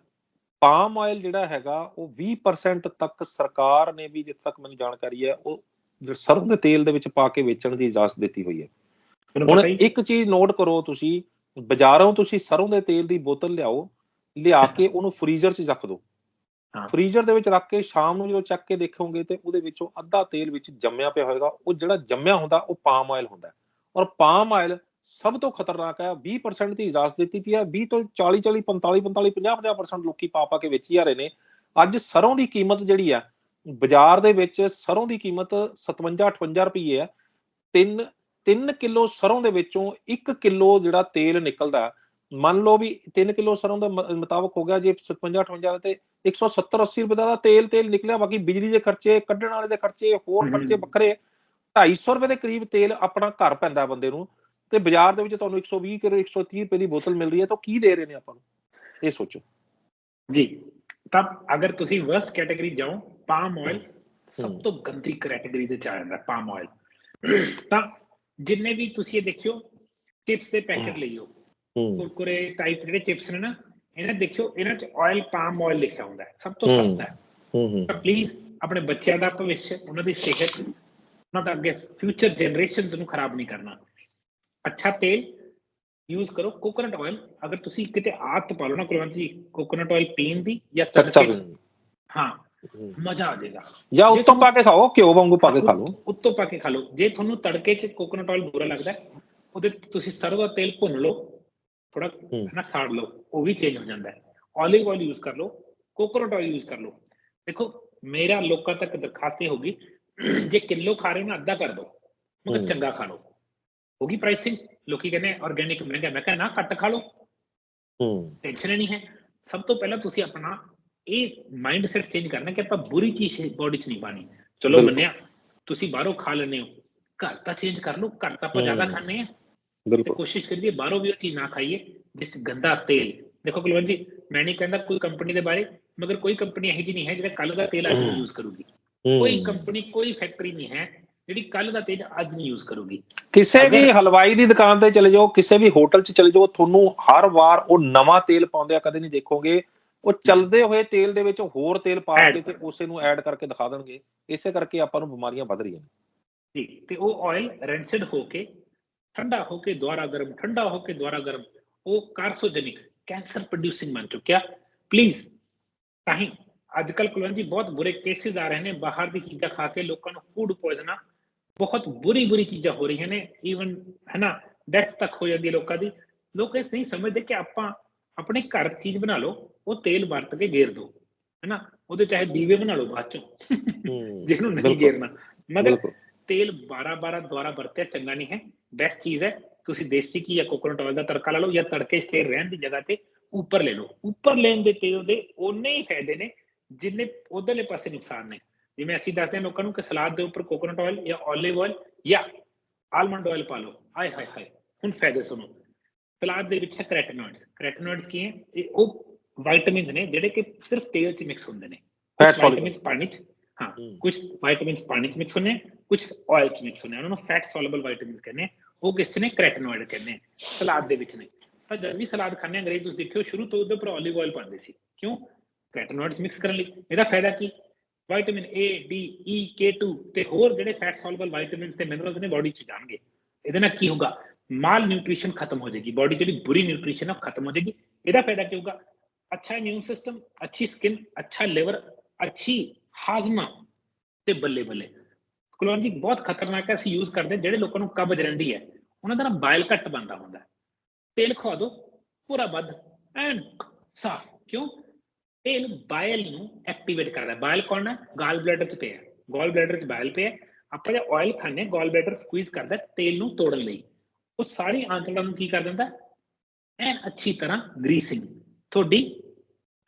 ਪਾਮ ਆਇਲ ਜਿਹੜਾ ਹੈਗਾ ਉਹ 20% ਤੱਕ ਸਰਕਾਰ ਨੇ ਵੀ ਜਿੱਥੇ ਤੱਕ ਮੈਨੂੰ ਜਾਣਕਾਰੀ ਹੈ ਉਹ ਜਿਹੜਾ ਸਰੋਂ ਦੇ ਤੇਲ ਦੇ ਵਿੱਚ ਪਾ ਕੇ ਵੇਚਣ ਦੀ ਇਜਾਜ਼ਤ ਦਿੱਤੀ ਹੋਈ ਹੈ ਹੁਣ ਇੱਕ ਚੀਜ਼ ਨੋਟ ਕਰੋ ਤੁਸੀਂ ਬਾਜ਼ਾਰੋਂ ਤੁਸੀਂ ਸਰੋਂ ਦੇ ਤੇਲ ਦੀ ਬੋਤਲ ਲਿਆਓ ਲਿਆ ਕੇ ਉਹਨੂੰ ਫ੍ਰੀਜ਼ਰ 'ਚ ਰੱਖ ਦਿਓ। ਫ੍ਰੀਜ਼ਰ ਦੇ ਵਿੱਚ ਰੱਖ ਕੇ ਸ਼ਾਮ ਨੂੰ ਜਦੋਂ ਚੱਕ ਕੇ ਦੇਖੋਗੇ ਤੇ ਉਹਦੇ ਵਿੱਚੋਂ ਅੱਧਾ ਤੇਲ ਵਿੱਚ ਜੰਮਿਆ ਪਿਆ ਹੋਏਗਾ ਉਹ ਜਿਹੜਾ ਜੰਮਿਆ ਹੁੰਦਾ ਉਹ ਪਾਮ ਆਇਲ ਹੁੰਦਾ। ਔਰ ਪਾਮ ਆਇਲ ਸਭ ਤੋਂ ਖਤਰਨਾਕ ਹੈ 20% ਦੀ ਇਜਾਜ਼ਤ ਦਿੱਤੀ ਪਈ ਹੈ 20 ਤੋਂ 40 40 45 45 50 50% ਲੋਕੀ ਪਾ ਪਾ ਕੇ ਵੇਚੀ ਜਾ ਰਹੇ ਨੇ। ਅੱਜ ਸਰੋਂ ਦੀ ਕੀਮਤ ਜਿਹੜੀ ਹੈ ਬਾਜ਼ਾਰ ਦੇ ਵਿੱਚ ਸਰੋਂ ਦੀ ਕੀਮਤ 57 58 ਰੁਪਏ ਹੈ। 3 3 ਕਿਲੋ ਸਰੋਂ ਦੇ ਵਿੱਚੋਂ 1 ਕਿਲੋ ਜਿਹੜਾ ਤੇਲ ਨਿਕਲਦਾ ਮੰਨ ਲਓ ਵੀ 3 ਕਿਲੋ ਸਰੋਂ ਦੇ ਮੁਤਾਬਕ ਹੋ ਗਿਆ ਜੇ 57 58 ਤੇ 170 80 ਰੁਪਏ ਦਾ ਤੇਲ ਤੇਲ ਨਿਕਲਿਆ ਬਾਕੀ ਬਿਜਲੀ ਦੇ ਖਰਚੇ ਕੱਢਣ ਵਾਲੇ ਦੇ ਖਰਚੇ ਹੋਰ। ਖਰਚੇ ਵੱਖਰੇ। 250 ਰੁਪਏ ਦੇ ਕਰੀਬ ਤੇਲ ਆਪਣਾ ਘਰ ਪੈਂਦਾ ਬੰਦੇ ਨੂੰ। ਤੇ ਬਾਜ਼ਾਰ ਦੇ ਵਿੱਚ ਤੁਹਾਨੂੰ 120 ਕਿਲੋ 130 ਰੁਪਏ ਦੀ ਬੋਤਲ ਮਿਲ ਰਹੀ ਹੈ ਤਾਂ ਕੀ ਦੇ ਰਹੇ ਨੇ ਆਪਾਂ ਨੂੰ? ਇਹ ਸੋਚੋ। ਜੀ ਤਾਂ ਅਗਰ ਤੁਸੀਂ ਵਰਸ ਕੈਟਾਗਰੀ ਜਾਓ ਪਾਮ ਆਇਲ ਸਭ। ਤੋਂ ਗੰਦੀ ਕੈਟਾਗਰੀ ਦੇ ਚ ਆ ਜਾਂਦਾ ਪਾਮ ਆਇਲ ਤਾਂ ਜਿੰਨੇ ਵੀ ਤੁਸੀਂ ਇਹ ਦੇਖਿਓ ਚਿਪਸ ਦੇ ਪੈਕੇਟ ਲਈਓ। ਕੁਰਕੁਰੇ ਟਾਈਪ ਜਿਹੜੇ ਚਿਪਸ ਨੇ ਨਾ ਇਹਨਾਂ ਦੇਖਿਓ ਇਹਨਾਂ ਚ ਆਇਲ ਪਾਮ ਆਇਲ ਲਿਖਿਆ ਹੁੰਦਾ ਸਭ ਤੋਂ। ਸਸਤਾ ਹੈ। ਹੂੰ ਹੂੰ। ਤਾਂ ਪਲੀਜ਼ ਆਪਣੇ ਬੱਚਿਆਂ ਦਾ ਭਵਿੱਖ ਉਹਨਾਂ ਦੀ ਸਿਹਤ ਉਹਨਾਂ ਦਾ ਅੱਗੇ ਫਿਊਚਰ ਜਨਰੇਸ਼ਨਸ ਨੂੰ ਖਰਾਬ ਨਹੀਂ ਕਰਨਾ। ਅੱਛਾ ਤੇਲ ਯੂਜ਼ ਕਰੋ ਕੋਕੋਨਟ ਆਇਲ ਅਗਰ ਤੁਸੀਂ ਕਿਤੇ ਆਦਤ ਪਾ ਲਓ ਨਾ ਕੁਲਵੰਤ ਜੀ ਕੋਕੋਨਟ ਆਇਲ ਪੀਣ ਦੀ ਜਾਂ ਤੜਕੇ ਹਾਂ। ਮਜ਼ਾ ਆ ਜਾਏਗਾ ਜਾਂ ਉੱਤੋਂ ਪਾ ਕੇ ਖਾਓ ਘਿਓ ਵਾਂਗੂ ਪਾ ਕੇ ਖਾ ਲਓ ਉੱਤੋਂ ਪਾ ਕੇ ਖਾ ਲਓ ਜੇ ਤੁਹਾਨੂੰ ਤੜਕੇ 'ਚ ਕੋਕੋਨਟ ਆਇਲ ਬੁਰਾ ਲੱਗਦਾ ਉਹਦੇ ਤੁਸੀਂ ਸਰੋਂ ਦਾ ਤੇਲ ਭੁੰਨ ਲਓ ਥੋੜਾ। ਨਾ ਸਾੜ ਲਓ ਉਹ ਵੀ ਚੇਂਜ ਹੋ ਜਾਂਦਾ ਹੈ 올ਿਵ ਆਇਲ ਯੂਜ਼ ਕਰ ਲਓ ਕੋਕੋਨਟ ਆਇਲ ਯੂਜ਼ ਕਰ ਲਓ ਦੇਖੋ ਮੇਰਾ ਲੋਕਾਂ ਤੱਕ ਦਰਖਾਸਤ ਇਹ ਹੋਗੀ ਜੇ ਕਿਲੋ ਖਾ ਰਹੇ ਹੋ ਨਾ ਅੱਧਾ ਕਰ ਦਿਓ ਮਗਰ ਹੂੰ। ਚੰਗਾ ਖਾ ਲਓ ਹੋਗੀ ਪ੍ਰਾਈਸਿੰਗ ਲੋਕੀ ਕਹਿੰਦੇ ਆਰਗੇਨਿਕ ਮਹਿੰਗਾ ਮੈਂ ਕਹਿੰਦਾ ਨਾ ਘੱਟ ਖਾ ਲਓ ਹੂੰ ਟੈਨਸ਼ਨ ਹੀ ਨਹੀਂ ਹੈ ਸਭ ਤੋਂ ਪਹਿਲਾਂ ਤੁਸੀਂ ਆਪਣਾ ਇਹ ਮਾਈਂਡ ਸੈਟ ਚੇਂਜ ਕਰਨਾ ਕਿ ਆਪਾਂ ਬੁਰੀ ਚੀਜ਼ ਬੋਡੀ 'ਚ ਨਹੀਂ ਪਾਣੀ ਚਲੋ ਬਿਲਕੁਲ। ਮੰਨਿਆ ਤੁਸੀਂ ਬਾਹਰੋਂ ਖਾ ਲੈਂਦੇ ਹੋ ਘਰ ਤਾਂ ਚੇਂਜ ਕਰ ਲਓ ਘਰ ਤਾਂ ਆਪਾਂ ਜ਼ਿਆਦਾ ਹਮ। ਖਾਂਦੇ ਆ ਤੇ ਬਿਲਕੁਲ ਕੋਸ਼ਿਸ਼ ਕਰੀਏ ਬਾਹਰੋਂ ਵੀ ਉਹ ਚੀਜ਼ ਨਾ ਖਾਈਏ ਜਿਸ 'ਚ ਗੰਦਾ ਤੇਲ ਦੇਖੋ ਕੁਲਵੰਤ ਜੀ ਮੈਂ ਨਹੀਂ ਕਹਿੰਦਾ ਕੋਈ ਕੰਪਨੀ ਦੇ ਬਾਰੇ ਮਗਰ ਕੋਈ ਕੰਪਨੀ ਇਹੋ ਜਿਹੀ ਨਹੀਂ ਹੈ ਜਿਹੜਾ ਕੱਲ ਦਾ ਤੇਲ ਅੱਜ ਹਮ। ਯੂਜ਼ ਕਰੂਗੀ ਹੂੰ। ਕੋਈ ਕੰਪਨੀ ਕੋਈ ਫੈਕਟਰੀ ਨਹੀਂ ਹੈ ਜਿਹੜੀ ਕੱਲ ਦਾ ਤੇਲ ਅੱਜ ਨਹੀਂ ਯੂਜ਼ ਕਰੂਗੀ। ਕਿਸੇ ਵੀ ਹਲਵਾਈ ਦੀ ਦੁਕਾਨ ਤੇ ਚਲੇ ਜਾਓ ਕਿਸੇ ਵੀ ਹੋਟਲ 'ਚ ਚਲੇ ਜਾਓ ਤੁਹਾਨੂੰ ਹਰ ਵਾਰ ਉਹ ਨਵਾਂ ਤੇਲ ਪਾਉਂਦੇ ਆ ਕਦੇ ਨਹੀਂ ਦੇਖੋਗੇ। ਉਹ ਚਲਦੇ ਹੋਏ ਤੇਲ ਦੇ ਵਿੱਚ ਹੋਰ ਤੇਲ ਪਾ ਕੇ ਤੇ ਉਸੇ ਨੂੰ ਐਡ ਕਰਕੇ ਦਿਖਾ ਦੇਣਗੇ। ਇਸੇ ਕਰਕੇ ਆਪਾਂ ਨੂੰ ਬਿਮਾਰੀਆਂ ਵੱਧ ਰਹੀਆਂ ਨੇ। ਜੀ ਤੇ ਉਹ ਆਇਲ ਰੈਂਸਡ ਹੋ ਕੇ ਠੰਡਾ ਹੋ ਕੇ ਦੁਬਾਰਾ ਗਰਮ ਠੰਡਾ ਹੋ ਕੇ ਦੁਬਾਰਾ ਗਰਮ ਉਹ ਕਾਰਸੋਜੈਨਿਕ ਕੈਂਸਰ ਪ੍ਰੋਡਿਊਸਿੰਗ ਬਣ ਚੁੱਕਿਆ। ਪਲੀਜ਼ ਤਾਂ ਹੀ ਅੱਜ ਕੱਲ ਕੁਲਵੰਤ ਜੀ ਬਹੁਤ ਬੁਰੇ ਕੇਸਿਸ ਆ ਰਹੇ ਨੇ ਬਾਹਰ ਦੀ ਚੀਜ਼ਾਂ ਖਾ ਕੇ ਲੋਕਾਂ ਨੂੰ ਫੂਡ ਪੋਇਜ਼ਨਾ ਬਹੁਤ ਬੁਰੀ ਬੁਰੀ ਚੀਜ਼ਾਂ ਹੋ ਰਹੀਆਂ ਨੇ ਈਵਨ ਹੈ ਨਾ ਡੈਥ ਤੱਕ ਹੋ ਜਾਂਦੀ ਹੈ ਲੋਕਾਂ ਦੀ। ਲੋਕ ਇਸ ਨਹੀਂ ਸਮਝਦੇ ਕਿ ਆਪਾਂ ਆਪਣੇ ਘਰ ਚੀਜ਼ ਬਣਾ ਲਓ ਉਹ ਤੇਲ ਵਰਤ ਕੇ ਗੇਰ ਦਿਓ ਹੈ ਨਾ ਉਹਦੇ ਚਾਹੇ ਦੀਵੇ ਬਣਾ ਲਓ ਬਾਅਦ ਚੋਂ। ਜਿਹਨੂੰ ਨਹੀਂ। ਗੇਰਨਾ। ਮਗਰ ਤੇਲ 12 12 ਦੁਆਰਾ ਵਰਤਿਆ ਚੰਗਾ ਨਹੀਂ ਹੈ। ਬੈਸਟ ਚੀਜ਼ ਹੈ ਤੁਸੀਂ ਦੇਸੀ ਘੀ ਜਾਂ ਕੋਕੋਨਟ ਆਇਲ ਦਾ ਤੜਕਾ ਲਾ ਲਓ ਜਾਂ ਤੜਕੇ 'ਚ ਤੇਲ ਰਹਿਣ ਦੀ ਜਗ੍ਹਾ ਤੇ ਉੱਪਰ ਲੈ ਲਓ। ਉੱਪਰ ਲੈਣ ਦੇ ਤੇਲ ਦੇ ਉਨੇ ਹੀ ਫਾਇਦੇ ਨੇ ਜਿੰਨੇ ਉਧਰਲੇ ਪਾਸੇ ਨੁਕਸਾਨ ਨੇ। ਜਿਵੇਂ ਅਸੀਂ ਦੱਸਦੇ ਹਾਂ ਲੋਕਾਂ ਨੂੰ ਕਿ ਸਲਾਦ ਦੇ ਉੱਪਰ ਕੋਕੋਨਟ ਆਇਲ ਜਾਂ 올ਿਵ ਆਇਲ ਜਾਂ ਆਲਮੰਡ ਆਇਲ ਪਾ ਲਓ। ਆਏ ਹਾਏ ਹਾਏ ਹੁਣ ਫਾਇਦੇ ਸੁਣੋ। ਸਲਾਦ ਦੇ ਵਿੱਚ ਹੈ ਕ੍ਰੈਟਨੋਇਡਸ ਕ੍ਰੈਟਨੋਇਡਸ ਕੀ ਹੈ? ਇਹ ਉਹ ਵਿਟਾਮਿਨਸ ਨੇ ਜਿਹੜੇ ਕਿ ਸਿਰਫ ਤੇਲ 'ਚ ਮਿਕਸ ਹੁੰਦੇ ਨੇ. ਵਿਟਾਮਿਨਸ ਪਾਣੀ 'ਚ ਹਾਂ। ਕੁਝ ਵਿਟਾਮਿਨਸ ਪਾਣੀ 'ਚ ਮਿਕਸ ਹੁੰਦੇ ਨੇ ਕੁਝ ਆਇਲ 'ਚ ਮਿਕਸ ਹੁੰਦੇ ਨੇ। ਉਹਨਾਂ ਨੂੰ ਫੈਟ ਸੋਲੂਬਲ ਵਿਟਾਮਿਨਸ ਕਹਿੰਦੇ ਉਹ ਕਿਸ ਨੇ? ਕ੍ਰੈਟਨੋਇਡ ਕਹਿੰਦੇ ਸਲਾਦ ਦੇ ਵਿੱਚ ਨੇ। ਤਾਂ ਜਦ ਵੀ ਸਲਾਦ ਖਾਣੇ ਅੰਗਰੇਜ਼ ਤੁਸੀਂ ਦੇਖਿਓ ਸ਼ੁਰੂ ਤੋਂ ਉਹਦੇ ਉੱਪਰ 올ਿਵ ਆਇਲ ਪਾਉਂਦੇ ਸੀ। ਕਿਉਂ? ਕ੍ਰੈਟਨੋਇਡਸ ਮਿਕਸ ਕਰਨ ਲਈ। ਇਹਦਾ ਫਾਇਦਾ ਕੀ? Vitamin A, D E K2 ਤੇ ਹੋਰ ਜਿਹੜੇ ਫੈਟ ਸੋਲੂਬਲ ਵਿਟਾਮਿਨਸ ਤੇ ਮਿਨਰਲਸ ਨੇ ਬਾਡੀ 'ਚ ਜਾਣਗੇ, ਇਹਦੇ ਨਾਲ ਕੀ ਹੋਗਾ ਮਾਲ ਨਿਊਟ੍ਰੀਸ਼ਨ ਖਤਮ ਹੋ ਜਾਏਗੀ ਬਾਡੀ ਜਿਹੜੀ ਬੁਰੀ ਨਿਊਟ੍ਰੀਸ਼ਨ ਹੈ ਖਤਮ ਹੋ ਜਾਏਗੀ। ਇਹਦਾ ਫਾਇਦਾ ਕੀ ਹੋਗਾ ਅੱਛਾ ਇਮਿਊਨ ਸਿਸਟਮ ਅੱਛੀ ਸਕਿਨ ਅੱਛਾ ਲਿਵਰ ਅੱਛੀ ਹਾਜ਼ਮਾ ਤੇ ਬੱਲੇ ਬੱਲੇ। ਕੁਲਵੰਤ ਜੀ, ਬਹੁਤ ਖਤਰਨਾਕ ਹੈ, ਅਸੀਂ ਯੂਜ਼ ਕਰਦੇ ਜਿਹੜੇ ਲੋਕਾਂ ਨੂੰ ਕਬਜ਼ ਰਹਿੰਦੀ ਹੈ, ਉਹਨਾਂ ਦਾ ਨਾ ਬਾਇਲ ਘੱਟ ਬੰਦਾ ਹੁੰਦਾ ਤੇਲ ਖਵਾ ਦਿਓ, ਪੂਰਾ ਵੱਧ, ਐਨ ਸਾਫ਼। ਕਿਉਂ? ਤੇਲ ਬਾਇਲ ਨੂੰ ਐਕਟੀਵੇਟ ਕਰਦਾ ਬਾਇਲ ਕੌਣ ਹੈ? ਗਾਲ ਬਲੈਡਰ ਚ ਪਿਆ ਗਾਲ ਬਲੈਡਰ ਚ ਬਾਇਲ ਪਿਆ ਆਪਾਂ ਜੇ ਆਇਲ ਖਾਣੇ ਗਾਲ ਬਲੈਡਰ ਸਕੁਈਜ਼ ਕਰਦਾ ਤੇਲ ਨੂੰ ਤੋੜਨ ਲਈ। ਉਹ ਸਾਰੀ ਆਂਤੜਾਂ ਨੂੰ ਕੀ ਕਰ ਦਿੰਦਾ ਐਨ ਅੱਛੀ ਤਰ੍ਹਾਂ ਗਰੀਸਿੰਗ ਤੁਹਾਡੀ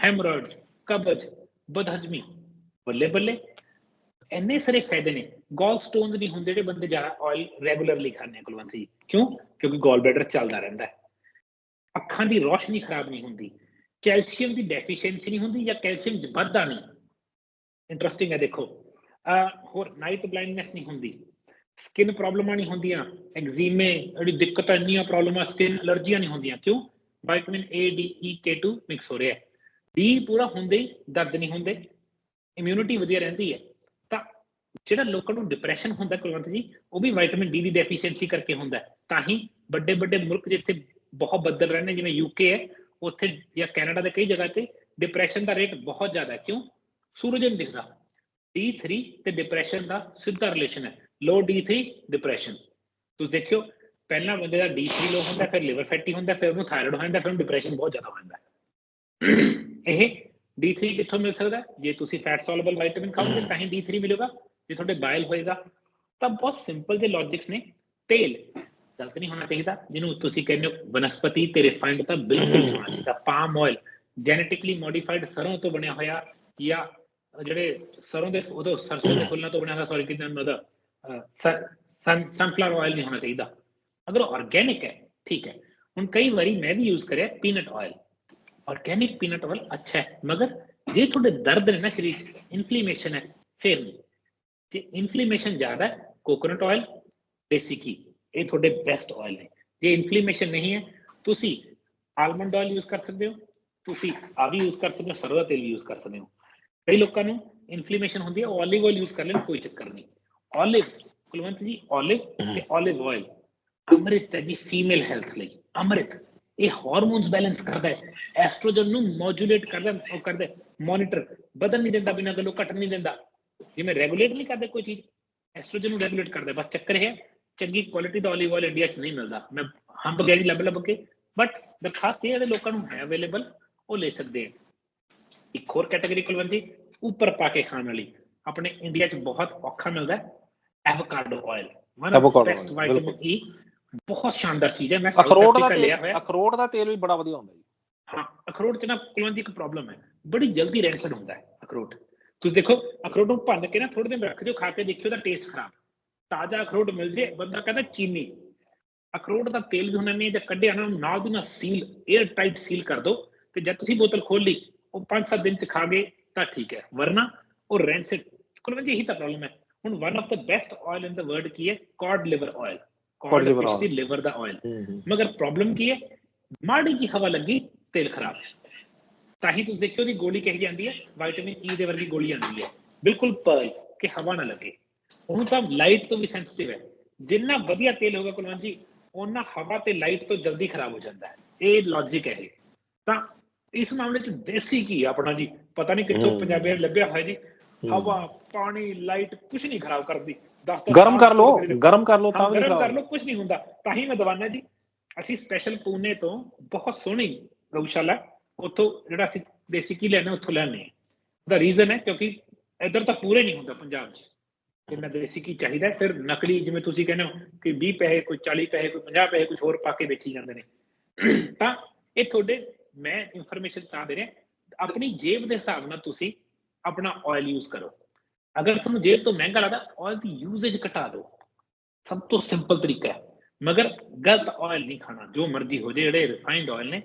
ਹੈਮਰੋਇਡਸ ਕਬਜ਼, ਬਦਹਜਮੀ ਬੱਲੇ ਬੱਲੇ ਇੰਨੇ ਸਾਰੇ ਫਾਇਦੇ ਨੇ। ਗੋਲ ਸਟੋਨਸ ਨਹੀਂ ਹੁੰਦੇ ਜਿਹੜੇ ਬੰਦੇ ਜ਼ਿਆਦਾ ਆਇਲ ਰੈਗੂਲਰਲੀ ਖਾਂਦੇ ਆ ਕੁਲਵੰਤ ਜੀ। ਕਿਉਂ? ਕਿਉਂਕਿ ਗੋਲ ਬਲੈਡਰ ਚੱਲਦਾ ਰਹਿੰਦਾ ਹੈ। ਅੱਖਾਂ ਦੀ ਰੋਸ਼ਨੀ ਖਰਾਬ ਨਹੀਂ ਹੁੰਦੀ। ਕੈਲਸ਼ੀਅਮ ਦੀ ਡੈਫੀਸ਼ੀਐਂਸੀ ਨਹੀਂ ਹੁੰਦੀ ਜਾਂ ਕੈਲਸ਼ੀਅਮ ਜ- ਵੱਧਦਾ ਨਹੀਂ। ਇੰਟਰਸਟਿੰਗ ਹੈ ਦੇਖੋ। ਹੋਰ ਨਾਈਟ ਬਲਾਈਂਡਨੈਸ ਨਹੀਂ ਹੁੰਦੀ। ਸਕਿਨ ਪ੍ਰੋਬਲਮਾਂ ਨਹੀਂ ਹੁੰਦੀਆਂ। ਐਗਜ਼ੀਮੇ ਜਿਹੜੀ ਦਿੱਕਤਾਂ ਇੰਨੀਆਂ ਪ੍ਰੋਬਲਮਾਂ ਸਕਿਨ ਅਲਰਜੀਆਂ ਨਹੀਂ ਹੁੰਦੀਆਂ। ਕਿਉਂ? Vitamin A, D E K2 mix ਹੋ ਰਿਹਾ। ਹੈ D ਪੂਰਾ ਹੁੰਦੇ, ਦਰਦ ਨਹੀਂ ਹੁੰਦੇ। ਇਮਿਊਨਿਟੀ ਵਧੀਆ ਰਹਿੰਦੀ ਹੈ। ਤਾਂ ਜਿਹੜਾ ਲੋਕਾਂ ਨੂੰ ਡਿਪਰੈਸ਼ਨ ਹੁੰਦਾ, ਕੁਲਵੰਤ ਜੀ, ਉਹ ਵੀ ਵਿਟਾਮਿਨ ਡੀ ਦੀ ਡੈਫੀਸ਼ੀਐਂਸੀ ਕਰਕੇ ਹੁੰਦਾ। ਤਾਂ ਹੀ ਵੱਡੇ ਵੱਡੇ ਮੁਲਕ ਜਿੱਥੇ ਬਹੁਤ ਬੱਦਲ ਰਹਿੰਦੇ ਜਿਵੇਂ ਯੂਕੇ ਹੈ ਉੱਥੇ ਜਾਂ ਕੈਨੇਡਾ ਦੇ ਕਈ ਜਗ੍ਹਾ ਤੇ ਡਿਪਰੈਸ਼ਨ ਦਾ ਰੇਟ ਬਹੁਤ ਜ਼ਿਆਦਾ ਹੈ ਕਿਉਂ ਸੂਰਜ ਨਹੀਂ ਦਿਖਦਾ D3 ਤੇ ਡਿਪਰੈਸ਼ਨ ਦਾ ਸਿੱਧਾ ਰਿਲੇਸ਼ਨ ਹੈ ਲੋ D3 ਡਿਪਰੈਸ਼ਨ ਤੁਸੀਂ ਦੇਖਿਓ ਪਹਿਲਾਂ ਬੰਦੇ ਦਾ D3 ਲੋ ਹੁੰਦਾ ਫਿਰ ਲਿਵਰ ਫੈਟੀ ਹੁੰਦਾ ਫਿਰ ਉਹਨੂੰ ਥਾਇਰਾਇਡ ਹੋ ਜਾਂਦਾ ਫਿਰ ਉਹਨੂੰ ਡਿਪਰੈਸ਼ਨ ਬਹੁਤ ਜ਼ਿਆਦਾ ਹੋ ਜਾਂਦਾ ਹੈ। ਇਹ D3 ਕਿੱਥੋਂ ਮਿਲ ਸਕਦਾ ਹੈ? ਜੇ ਤੁਸੀਂ ਫੈਟ ਸੋਲੂਬਲ ਵਿਟਾਮਿਨ ਖਾਓਗੇ ਤਾਂ ਹੀ D3 ਮਿਲੇਗਾ ਜੇ ਤੁਹਾਡੇ ਬਾਇਲ ਹੋਏਗਾ ਤਾਂ ਬਹੁਤ ਸਿੰਪਲ ਜਿਹੇ ਲੌਜਿਕਸ ਨੇ ਤੇਲ ਗਲਤ ਨਹੀਂ ਹੋਣਾ ਚਾਹੀਦਾ ਜਿਹਨੂੰ ਤੁਸੀਂ ਕਹਿੰਦੇ ਹੋ ਵਨਸਪਤੀ ਤੇ ਰਿਫਾਈਨਡ ਤਾਂ ਬਿਲਕੁਲ ਨਹੀਂ ਹੋਣਾ ਚਾਹੀਦਾ ਪਾਮ ਆਇਲ ਜੈਨੇਟਿਕਲੀ ਮੋਡੀਫਾਈਡ ਸਰੋਂ ਤੋਂ ਬਣਿਆ ਹੋਇਆ ਜਾਂ ਜਿਹੜੇ ਸਰੋਂ ਦੇ ਉਹਦੋਂ ਸਰਸੋਂ ਦੇ ਫੁੱਲਾਂ ਤੋਂ ਬਣਿਆ ਹੋਇਆ ਸੌਰੀ ਕਿਦਾਂ ਉਹਦਾ ਸਨ ਸਨਫਲਾਵਰ ਆਇਲ ਨਹੀਂ ਹੋਣਾ ਚਾਹੀਦਾ ਅਗਰ ਆਰਗੇਨਿਕ ਹੈ ਠੀਕ ਹੈ ਹੁਣ ਕਈ ਵਾਰੀ ਮੈਂ ਵੀ ਯੂਜ਼ ਕਰਿਆ peanut oil organic peanut oil ਅੱਛਾ ਹੈ ਮਗਰ ਜੇ ਤੁਹਾਡੇ ਦਰਦ ਨੇ ਨਾ ਸਰੀਰ 'ਚ ਇਨਫਲੇਮੇਸ਼ਨ ਹੈ ਫਿਰ ਨਹੀਂ ਜੇ ਇਨਫਲੇਮੇਸ਼ਨ ਜ਼ਿਆਦਾ ਹੈ ਕੋਕੋਨਟ ਆਇਲ ਦੇਸੀ ਘੀ ये थोड़े बेस्ट ऑयल है। जो इनफ्लीमेन नहीं है। तुसी आलमंड ऑयल यूज़ कर सकते हो। तुसी आवी यूज़ कर सकते हो। सरों का तेल यूज़ कर सकते हो। कई लोगों ने इनफ्लीमेन होंगी है ऑयल यूज़ कर लेना कोई चक्कर नहीं। Olive Kulwant ji olive olive oil अमृत है जी फीमेल हैल्थ लिए अमृत यह हॉर्मोन्स बैलेंस करता है। एस्ट्रोजन मोजुलेट करता है मोनीटर बदल नहीं देता बिना गलो घट नहीं देता जिम्मे रेगुलेट नहीं करता कोई चीज़। एस्ट्रोजन रेगुलेट करता बस चक्कर है ਚੰਗੀ ਕੁਆਲਿਟੀ ਦਾ 올ਿਵ ਆਇਲ ਇੰਡੀਆ 'ਚ ਨਹੀਂ ਮਿਲਦਾ। ਮੈਂ ਹੰਬ ਗਿਆ ਜੀ ਲੱਭ ਲੱਭ ਕੇ ਬਟ ਦਰਖਾਸਤ ਇਹ ਹੈ ਲੋਕਾਂ ਨੂੰ ਹੈ ਅਵੇਲੇਬਲ ਉਹ ਲੈ ਸਕਦੇ ਆ। ਇੱਕ ਹੋਰ ਕੈਟਾਗਰੀ ਕੁਲਵੰਤ ਉੱਪਰ ਪਾ ਕੇ ਖਾਣ ਵਾਲੀ। ਆਪਣੇ ਇੰਡੀਆ 'ਚ ਬਹੁਤ ਔਖਾ ਮਿਲਦਾ ਹੈ avocado oil best vitamin. E ਬਹੁਤ ਸ਼ਾਨਦਾਰ ਚੀਜ਼ ਹੈ। ਮੈਂ ਅਖਰੋਟ ਦਾ ਤੇਲ ਅਖਰੋਟ ਦਾ ਤੇਲ ਵੀ ਬੜਾ ਵਧੀਆ ਹੁੰਦਾ ਜੀ। ਹਾਂ ਅਖਰੋਟ ਚ ਨਾ ਕੁਲਵੰਤ ਇੱਕ ਪ੍ਰੋਬਲਮ ਹੈ। ਬੜੀ ਜਲਦੀ ਰੈਂਸਡ ਹੁੰਦਾ ਹੈ ਅਖਰੋਟ। ਤੁਸੀਂ ਦੇਖੋ ਅਖਰੋਟ ਨੂੰ ਭੰਨ ਕੇ ਨਾ ਥੋੜੇ ਦਿਨ ਰੱਖ ਦਿਓ ਖਾ ਕੇ ਦੇਖਿਓ ਤਾਂ ਟੇਸਟ ਖਰਾਬ। ਤਾਜ਼ਾ ਅਖਰੋਟ ਮਿਲ ਜੇ ਬੰਦਾ ਕਹਿੰਦਾ ਚੀਨੀ। ਅਖਰੋਟ ਦਾ ਤੇਲ ਵੀ ਹੁਣ ਨਹੀਂ ਜਾਂ ਕੱਢਿਆ ਨਾ ਉਹਨੂੰ ਨਾਲ ਦੀ ਨਾਲ ਸੀਲ 에ਅਰ ਟਾਈਟ ਸੀਲ ਕਰ ਦਿਓ ਤੇ ਜਦ ਤੁਸੀਂ ਬੋਤਲ ਖੋਲ ਲਈ ਉਹ 5-7 ਦਿਨ ਚ ਖਾ ਗਏ ਤਾਂ ਠੀਕ ਹੈ। ਵਰਨਾ ਉਹ ਰੈਂਸਡ ਕੁਲਵੰਤ ਜੀ ਇਹੀ ਤਾਂ ਪ੍ਰੋਬਲਮ ਹੈ। ਹੁਣ one of the best oil in the world ਕੀ ਹੈ? Cod liver oil cod oil. ਦੀ ਲਿਵਰ ਦਾ ਆਇਲ ਮਗਰ ਪ੍ਰੋਬਲਮ ਕੀ ਹੈ? ਮਾੜੀ ਜੀ ਹਵਾ ਲੱਗੀ ਤੇਲ ਖਰਾਬ ਤਾਂ ਹੀ ਤੁਸੀਂ ਦੇਖਿਓ ਦੀ ਗੋਲੀ ਕਹੀ ਜਾਂਦੀ ਹੈ? ਵਿਟਾਮਿਨ ਈ ਦੇ ਵਰਗੀ ਗੋਲੀ ਆਉਂਦੀ ਹੈ। ਬਿਲਕੁਲ ਪਰਲ ਕਿ ਹਵਾ ਨਾ ਲੱਗੇ। ਉਹਨੂੰ ਤਾਂ ਲਾਈਟ ਤੋਂ ਵੀ ਸੈਂਸਿਟਿਵ ਹੈ। ਜਿੰਨਾ ਵਧੀਆ ਤੇਲ ਹੋਗਾ ਕੁਲਵੰਤ ਜੀ ਉਹਨਾਂ ਹਵਾ ਤੇ ਲਾਈਟ ਤੋਂ ਜਲਦੀ ਖਰਾਬ ਹੋ ਜਾਂਦਾ ਹੈ। ਇਹ ਲੌਜੀਕ ਹੈ ਇਹ। ਤਾਂ ਇਸ ਮਾਮਲੇ 'ਚ ਦੇਸੀ ਕੀ ਆਪਣਾ ਜੀ ਪਤਾ ਨਹੀਂ ਕਿੱਥੋਂ। ਪੰਜਾਬੀਆਂ ਨੇ ਲੱਭਿਆ ਹੋਇਆ ਜੀ। ਹਵਾ ਪਾਣੀ ਲਾਈਟ ਕੁਝ ਨਹੀਂ ਖਰਾਬ ਕਰਦੀ। 10 10 ਗਰਮ ਕਰ ਲਓ ਗਰਮ ਕਰ ਲਓ ਤਾਂ ਵੀ ਗਰਮ ਕਰ ਲਓ ਕੁਝ ਨਹੀਂ ਹੁੰਦਾ। ਤਾਂ ਹੀ ਮੈਂ ਦਵਾਨਾ ਜੀ ਅਸੀਂ ਸਪੈਸ਼ਲ ਪੂਨੇ ਤੋਂ ਬਹੁਤ ਸੋਹਣੀ ਗਊਸ਼ਾਲਾ ਉੱਥੋਂ ਜਿਹੜਾ ਅਸੀਂ ਦੇਸੀ ਕੀ ਲੈਣਾ ਉੱਥੋਂ ਲੈਣੇ ਦਾ ਰੀਜ਼ਨ ਹੈ ਕਿਉਂਕਿ ਇੱਧਰ ਤਾਂ ਪੂਰੇ ਨਹੀਂ ਹੁੰਦਾ ਪੰਜਾਬ 'ਚ। ਮੈਂ ਦੇਸੀ ਕੀ ਚਾਹੀਦਾ ਫਿਰ ਨਕਲੀ ਜਿਵੇਂ ਤੁਸੀਂ ਕਹਿੰਦੇ ਹੋ ਕਿ 20 ਪੈਸੇ, ਕੋਈ 40 ਪੈਸੇ, ਕੋਈ 50 ਪੈਸੇ ਕੁਝ ਹੋਰ ਪਾ ਕੇ ਵੇਚੀ ਜਾਂਦੇ ਨੇ। ਤਾਂ ਇਹ ਤੁਹਾਡੇ, ਮੈਂ ਇਨਫੋਰਮੇਸ਼ਨ ਤਾਂ ਦੇ ਰਿਹਾ, ਆਪਣੀ ਜੇਬ ਦੇ ਹਿਸਾਬ ਨਾਲ ਤੁਸੀਂ ਆਪਣਾ ਆਇਲ ਯੂਜ਼ ਕਰੋ। ਅਗਰ ਤੁਹਾਨੂੰ ਜੇਬ ਤੋਂ ਮਹਿੰਗਾ ਲੱਗਦਾ ਆਇਲ ਦੀ ਯੂਜ਼ੇਜ ਘਟਾ ਦਿਓ। ਸਭ ਤੋਂ ਸਿੰਪਲ ਤਰੀਕਾ ਹੈ। ਮਗਰ ਗਲਤ ਆਇਲ ਨਹੀਂ ਖਾਣਾ, ਜੋ ਮਰਜ਼ੀ ਹੋ ਜਾਏ, ਜਿਹੜੇ ਰਿਫਾਈਨਡ ਆਇਲ ਨੇ,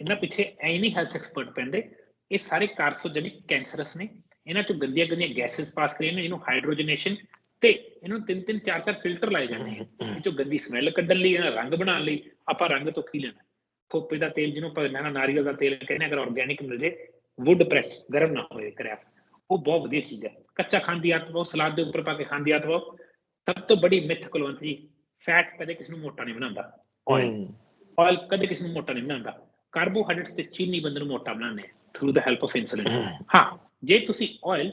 ਇਹਨਾਂ ਪਿੱਛੇ ਐ ਨਹੀਂ ਹੈਲਥ ਐਕਸਪਰਟ ਪੈਂਦੇ। ਇਹ ਸਾਰੇ ਕਾਰਸੋਜੈਨਿਕ ਕੈਂਸਰਸ ਨੇ। ਇਹਨਾਂ ਚੋਂ ਗੰਦੀਆਂ ਗੰਦੀਆਂ ਗੈਸਸ ਪਾਸ ਕਰੀਆਂ ਨੇ ਇਹਨੂੰ ਹਾਈਡਰੋਜਨੇਸ਼ਨ ਤੇ ਇਹਨੂੰ ਤਿੰਨ ਤਿੰਨ ਚਾਰ ਚਾਰ ਫਿਲਟਰ ਲਾਏ ਜਾਂਦੇ ਇਹ ਚੋਂ ਗੰਦੀ ਸਮੈਲ ਕੱਢਣ ਲਈ ਇਹਨਾਂ ਰੰਗ ਬਣਾਉਣ ਲਈ ਆਪਾਂ ਰੰਗ ਤੋਂ ਕੀ ਲੈਣਾ? ਖੋਪੇ ਦਾ ਤੇਲ ਜਿਹਨੂੰ ਆਪਾਂ ਲੈਣਾ ਨਾਰੀਅਲ ਦਾ ਤੇਲ ਕਹਿੰਦੇ ਅਗਰ ਆਰਗੇਨਿਕ ਮਿਲ ਜੇ ਵੁੱਡ ਪ੍ਰੈਸਡ ਗਰਮ ਨਾ ਹੋਏ ਕਰਿਆ। ਉਹ ਬਹੁਤ ਵਧੀਆ ਚੀਜ਼ ਹੈ। ਕੱਚਾ ਖਾਣ ਦੀ ਆਦਤ ਸਲਾਦ ਦੇ ਉੱਪਰ ਪਾ ਕੇ ਖਾਣ ਦੀ ਆਦਤ ਸਭ ਤੋਂ ਬੜੀ ਮਿੱਥ ਕੁਲਵੰਤ ਜੀ ਫੈਟ ਕਦੇ ਕਿਸੇ ਨੂੰ ਮੋਟਾ ਨਹੀਂ ਬਣਾਉਂਦਾ। ਆਇਲ ਆਇਲ ਕਦੇ ਕਿਸੇ ਨੂੰ ਮੋਟਾ ਨਹੀਂ ਬਣਾਉਂਦਾ। ਕਾਰਬੋਹਾਈਡਰੇਟਸ ਤੇ ਚੀਨੀ ਬੰਦੇ ਨੂੰ ਮੋਟਾ ਬਣਾਉਂਦੇ through the help of insulin ਹਾਂ। ਜੇ ਤੁਸੀਂ ਆਇਲ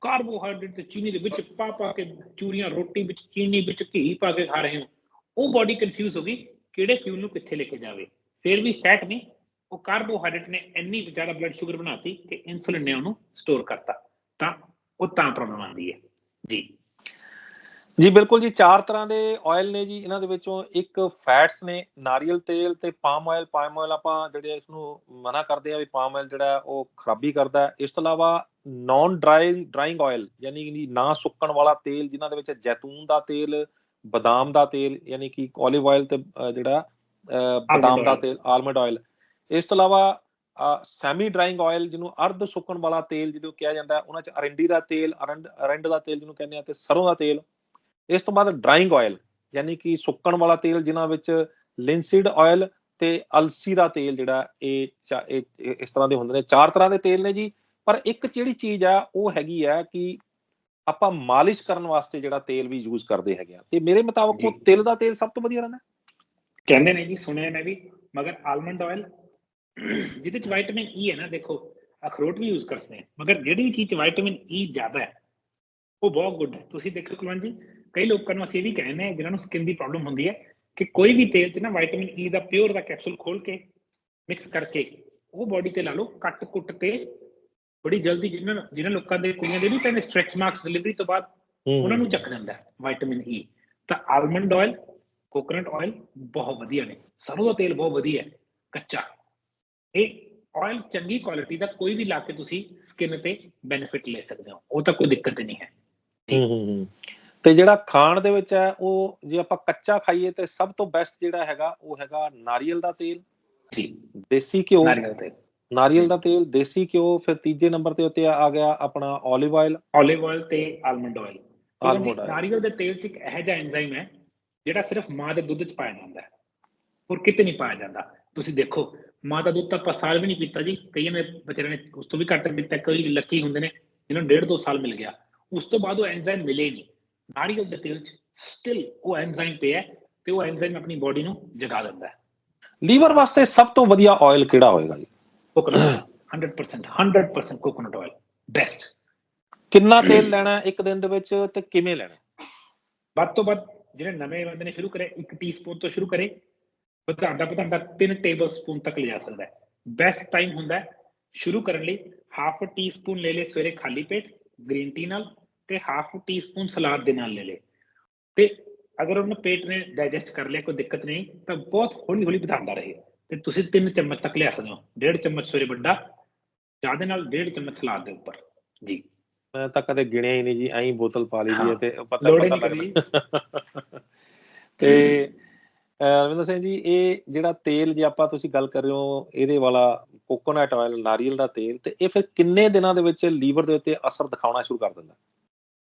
ਕਾਰਬੋਹਾਈਡਰੇਟ ਤੇ ਚੀਨੀ ਦੇ ਵਿੱਚ ਪਾ ਪਾ ਕੇ ਚੂਰੀਆਂ, ਰੋਟੀ ਵਿੱਚ ਚੀਨੀ ਵਿੱਚ ਘੀ ਪਾ ਕੇ ਖਾ ਰਹੇ ਹੋ, ਉਹ ਬਾਡੀ ਕਨਫਿਊਜ਼ ਹੋ ਗਈ ਕਿਹੜੇ ਫਿਊਲ ਨੂੰ ਕਿੱਥੇ ਲੈ ਕੇ ਜਾਵੇ? ਫਿਰ ਵੀ ਫੈਟ ਨਹੀਂ, ਉਹ ਕਾਰਬੋਹਾਈਡਰੇਟ ਨੇ ਇੰਨੀ ਜ਼ਿਆਦਾ ਬਲੱਡ ਸ਼ੂਗਰ ਬਣਾਤੀ ਕਿ ਇਨਸੂਲਿਨ ਨੇ ਉਹਨੂੰ ਸਟੋਰ ਕਰਤਾ। ਤਾਂ ਉਹ ਤਾਂ ਪ੍ਰੋਬਲਮ ਆਉਂਦੀ ਹੈ। ਜੀ। ਜੀ ਬਿਲਕੁਲ ਜੀ ਚਾਰ ਤਰ੍ਹਾਂ ਦੇ ਆਇਲ ਨੇ ਜੀ ਇਹਨਾਂ ਦੇ ਵਿੱਚੋਂ ਇੱਕ ਫੈਟਸ ਨੇ ਨਾਰੀਅਲ ਤੇਲ ਤੇ ਪਾਮ ਆਇਲ ਪਾਮ ਆਇਲ ਆਪਾਂ ਜਿਹੜੇ ਇਸ ਨੂੰ ਮਨਾ ਕਰਦੇ ਆ ਵੀ ਪਾਮ ਆਇਲ ਜਿਹੜਾ ਉਹ ਖਰਾਬੀ ਕਰਦਾ ਇਸ ਤੋਂ ਇਲਾਵਾ ਨਾਨ ਡਰਾਈ ਡਰਾਈਂਗ ਆਇਲ ਯਾਨੀ ਕਿ ਨਾ ਸੁੱਕਣ ਵਾਲਾ ਤੇਲ ਜਿਨ੍ਹਾਂ ਦੇ ਵਿੱਚ ਜੈਤੂਨ ਦਾ ਤੇਲ ਬਦਾਮ ਦਾ ਤੇਲ ਯਾਨੀ ਕਿ 올ਿਵ ਆਇਲ ਤੇ ਜਿਹੜਾ ਬਦਾਮ ਦਾ। ਤੇਲ ਆਲਮੰਡ ਆਇਲ ਇਸ ਤੋਂ ਇਲਾਵਾ ਸੈਮੀ ਡਰਾਈਂਗ ਆਇਲ ਜਿਹਨੂੰ ਅਰਧ ਸੁੱਕਣ ਵਾਲਾ ਤੇਲ ਜਿਹਨੂੰ ਕਿਹਾ ਜਾਂਦਾ ਉਹਨਾਂ ਚ ਅਰੰਡੀ ਦਾ ਤੇਲ ਅਰੰਡ ਅਰੰਡ ਦਾ ਤੇਲ ਜਿਹਨੂੰ ਕਹਿੰਦੇ ਆ ਤੇ ਸਰੋਂ ਦਾ ਤੇਲ ਇਸ ਤੋਂ ਬਾਅਦ ਡਰਾਈਂਗ ਆਇਲ ਯਾਨੀ ਕਿ ਸੁੱਕਣ ਵਾਲਾ ਤੇਲ ਜਿਨ੍ਹਾਂ ਵਿੱਚ ਲਿੰਸੀਡ ਆਇਲ ਤੇ ਅਲਸੀ ਦਾ ਤੇਲ ਜਿਹੜਾ ਇਹ ਇਸ ਤਰ੍ਹਾਂ ਦੇ ਹੁੰਦੇ ਨੇ ਚਾਰ ਤਰ੍ਹਾਂ ਦੇ ਤੇਲ ਨੇ ਜੀ। ਪਰ ਇੱਕ ਜਿਹੜੀ ਚੀਜ਼ ਆ ਉਹ ਹੈਗੀ ਆ ਕਿ ਆਪਾਂ ਮਾਲਿਸ਼ ਕਰਨ ਵਾਸਤੇ ਜਿਹੜਾ ਤੇਲ ਵੀ ਯੂਜ਼ ਕਰਦੇ ਹੈਗੇ ਆ। ਤੇ ਮੇਰੇ ਮੁਤਾਬਕ ਉਹ। ਤਿਲ ਦਾ ਤੇਲ ਸਭ ਤੋਂ ਵਧੀਆ ਰਹਿੰਦਾ। ਕਹਿੰਦੇ ਨੇ ਜੀ ਸੁਣਿਆ ਮੈਂ ਵੀ ਮਗਰ ਆਲਮੰਡ ਆਇਲ ਜਿਹਦੇ ਚ ਵਿਟਾਮਿਨ ਈ ਹੈ ਨਾ ਦੇਖੋ ਅਖਰੋਟ ਵੀ ਯੂਜ਼ ਕਰਦੇ ਆ। ਮਗਰ ਜਿਹੜੀ ਚੀਜ਼ ਚ ਵਿਟਾਮਿਨ ਈ ਜ਼ਿਆਦਾ ਹੈ ਉਹ ਬਹੁਤ ਗੁੱਡ ਹੈ। ਤੁਸੀਂ ਦੇਖੋ ਕੁਲਵੰਤ ਜੀ ਕਈ ਲੋਕਾਂ ਨੂੰ ਅਸੀਂ ਇਹ ਵੀ ਕਹਿੰਦੇ ਆ ਜਿਨ੍ਹਾਂ ਨੂੰ ਸਕਿਨ ਦੀ ਪ੍ਰੋਬਲਮ ਹੁੰਦੀ ਹੈ ਕਿ ਕੋਈ ਵੀ ਤੇਲ ਚ ਨਾ ਵਿਟਾਮਿਨ ਈ ਦਾ ਪਿਓਰ ਦਾ ਕੈਪਸੂਲ ਖੋਲ ਕੇ ਮਿਕਸ ਕਰਕੇ ਉਹ ਬੋਡੀ ਤੇ ਲਾ ਲਓ ਕੱਟ ਕੁੱਟ ਤੇ ਬੜੀ ਜਲਦੀ ਜਿਨ੍ਹਾਂ ਜਿਨ੍ਹਾਂ ਲੋਕਾਂ ਦੇ ਕੁੜੀਆਂ ਦੇ ਵੀ ਪੈਂਦੇ ਸਟ੍ਰੈਚ ਮਾਰਕਸ ਡਿਲੀਵਰੀ ਤੋਂ ਬਾਅਦ ਉਹਨਾਂ ਨੂੰ ਚੱਕ ਜਾਂਦਾ ਵਿਟਾਮਿਨ ਈ ਤਾਂ ਆਲਮੰਡ ਆਇਲ ਕੋਕੋਨਟ ਆਇਲ ਬਹੁਤ ਵਧੀਆ ਨੇ। ਸਰੋਂ ਦਾ ਤੇਲ ਬਹੁਤ ਵਧੀਆ ਹੈ ਕੱਚਾ। ਇਹ ਆਇਲ ਚੰਗੀ ਕੁਆਲਿਟੀ ਦਾ ਕੋਈ ਵੀ ਲਾ ਕੇ ਤੁਸੀਂ ਸਕਿਨ ਤੇ ਬੈਨੀਫਿਟ ਲੈ ਸਕਦੇ ਹੋ। ਉਹ ਤਾਂ ਕੋਈ ਦਿੱਕਤ ਨਹੀਂ ਹੂੰ ਹੂੰ ਹੂੰ। ਤੇ ਜਿਹੜਾ ਖਾਣ ਦੇ ਵਿੱਚ ਹੈ ਉਹ ਜੇ ਆਪਾਂ ਕੱਚਾ ਖਾਈਏ ਤੇ ਸਭ ਤੋਂ ਬੈਸਟ ਜਿਹੜਾ ਹੈਗਾ ਉਹ ਹੈਗਾ ਨਾਰੀਅਲ ਦਾ ਤੇਲ। ਜੀ। ਦੇਸੀ ਘਿਓ। ਨਾਰੀਅਲ ਤੇਲ। ਨਾਰੀਅਲ ਦਾ ਤੇਲ ਦੇਸੀ ਘਿਓ ਫਿਰ ਤੀਜੇ ਨੰਬਰ ਤੇ ਉੱਤੇ ਆ ਗਿਆ ਆਪਣਾ 올ਿਵ ਆਇਲ 올ਿਵ ਆਇਲ ਤੇ ਆਲਮੰਡ ਆਇਲ oil। ਨਾਰੀਅਲ ਦੇ ਤੇਲ 'ਚ ਇੱਕ ਇਹੋ ਜਿਹਾ ਐਂਜ਼ਾਈਮ ਹੈ ਜਿਹੜਾ ਸਿਰਫ ਮਾਂ ਦੇ ਦੁੱਧ 'ਚ ਪਾਇਆ ਜਾਂਦਾ ਹੈ। ਹੋਰ ਕਿਤੇ ਨਹੀਂ ਪਾਇਆ ਜਾਂਦਾ। ਤੁਸੀਂ ਦੇਖੋ ਮਾਂ ਦਾ ਦੁੱਧ ਤਾਂ ਆਪਾਂ ਸਾਲ ਵੀ ਨਹੀਂ ਪੀਤਾ ਜੀ। ਕਈਆਂ ਨੇ ਵਿਚਾਰਿਆਂ ਨੇ ਉਸ ਤੋਂ ਵੀ ਘੱਟ ਪੀਤਾ ਕਈ ਲੱਕੀ ਹੁੰਦੇ ਨੇ ਜਿਹਨਾਂ ਨੂੰ ਡੇਢ ਦੋ ਸਾਲ ਮਿਲ ਗਿਆ। ਉਸ ਤੋਂ ਬਾਅਦ ਉਹ ਐਂਜ਼ਾਈਮ ਮਿਲੇ ਨਹੀਂ। ਨਾਰੀਅਲ ਦੇ ਤੇਲ 'ਚ ਸਟਿਲ ਉਹ ਐਂਜ਼ਾਈਮ ਪਿਆ ਹੈ ਤੇ ਉਹ ਐਂਜ਼ਾਈਮ ਆਪਣੀ ਬੋਡੀ ਨੂੰ ਜਗਾ ਦਿੰਦਾ ਹੈ। ਲੀਵਰ ਵਾਸਤੇ ਸਭ ਤੋਂ ਵਧੀਆ ਆਇਲ ਕਿਹੜਾ ਹੋਏਗਾ ਜੀ? ਕੋਕੋਨਟ 100% 100% ਕੋਕੋਨਟ ਆਇਲ ਬੈਸਟ ਕਿੰਨਾ ਤੇਲ ਲੈਣਾ ਇੱਕ ਦਿਨ ਦੇ ਵਿੱਚ ਤੇ ਕਿਵੇਂ ਲੈਣਾ? ਵੱਧ ਤੋਂ ਵੱਧ ਜਿਹੜੇ ਨਵੇਂ ਬੰਦੇ ਨੇ ਸ਼ੁਰੂ ਕਰੇ 1 ਟੀਸਪੂਨ ਤੋਂ ਸ਼ੁਰੂ ਕਰੇ ਵਧਾਉਂਦਾ ਵਧਾਉਂਦਾ 3 ਟੇਬਲ ਸਪੂਨ ਤੱਕ ਲਿਜਾ ਸਕਦਾ ਹੈ। ਬੈਸਟ ਟਾਈਮ ਹੁੰਦਾ ਹੈ ਸ਼ੁਰੂ ਕਰਨ ਲਈ ਹਾਫ ਟੀਸਪੂਨ ਲੈ ਲੈ ਸਵੇਰੇ ਖਾਲੀ ਪੇਟ ਗ੍ਰੀਨ ਟੀ ਨਾਲ ਤੇ ਹਾਫ ਟੀਸਪੂਨ ਸਲਾਦ ਦੇ ਨਾਲ ਲੈ ਲੈ ਤੇ ਅਗਰ ਉਹਨੂੰ ਪੇਟ ਨੇ ਡਾਈਜੈਸਟ ਕਰ ਲਿਆ ਕੋਈ ਦਿੱਕਤ ਨਹੀਂ ਤਾਂ ਬਹੁਤ ਹੌਲੀ ਹੌਲੀ ਵਧਾਉਂਦਾ ਰਹੇ। ਤੇ ਤੁਸੀਂ 3 ਚਮਚ ਤੱਕ ਲਿਆ ਸਕਦੇ ਹੋ। ਡੇਢ ਚਮਚ ਸਵੇਰੇ ਵੱਡਾ ਚਾਹ ਦੇ ਨਾਲ ਡੇਢ ਚਮਚ ਸਲਾਦ ਦੇ ਉੱਪਰ। ਜੀ। ਮੈਂ ਤਾਂ ਕਦੇ ਗਿਣਿਆ ਹੀ ਨਹੀਂ ਜੀ ਐਂ ਬੋਤਲ ਪਾ ਲਈ ਹਾਂ, ਤੇ ਪਤਾ ਪਤਾ ਲੱਗਦਾ। ਤੇ ਰਵਿੰਦਰ ਸਿੰਘ ਜੀ ਇਹ ਜਿਹੜਾ ਤੇਲ ਜੇ ਆਪਾਂ ਤੁਸੀਂ ਗੱਲ ਕਰ ਰਹੇ ਹੋ ਇਹਦੇ ਵਾਲਾ ਕੋਕੋਨਟ ਆਇਲ ਨਾਰੀਅਲ ਦਾ ਤੇਲ ਤੇ ਇਹ ਫਿਰ ਕਿੰਨੇ ਦਿਨਾਂ ਦੇ ਵਿੱਚ ਲੀਵਰ ਦੇ ਉੱਤੇ ਅਸਰ ਦਿਖਾਉਣਾ ਸ਼ੁਰੂ ਕਰ ਦਿੰਦਾ?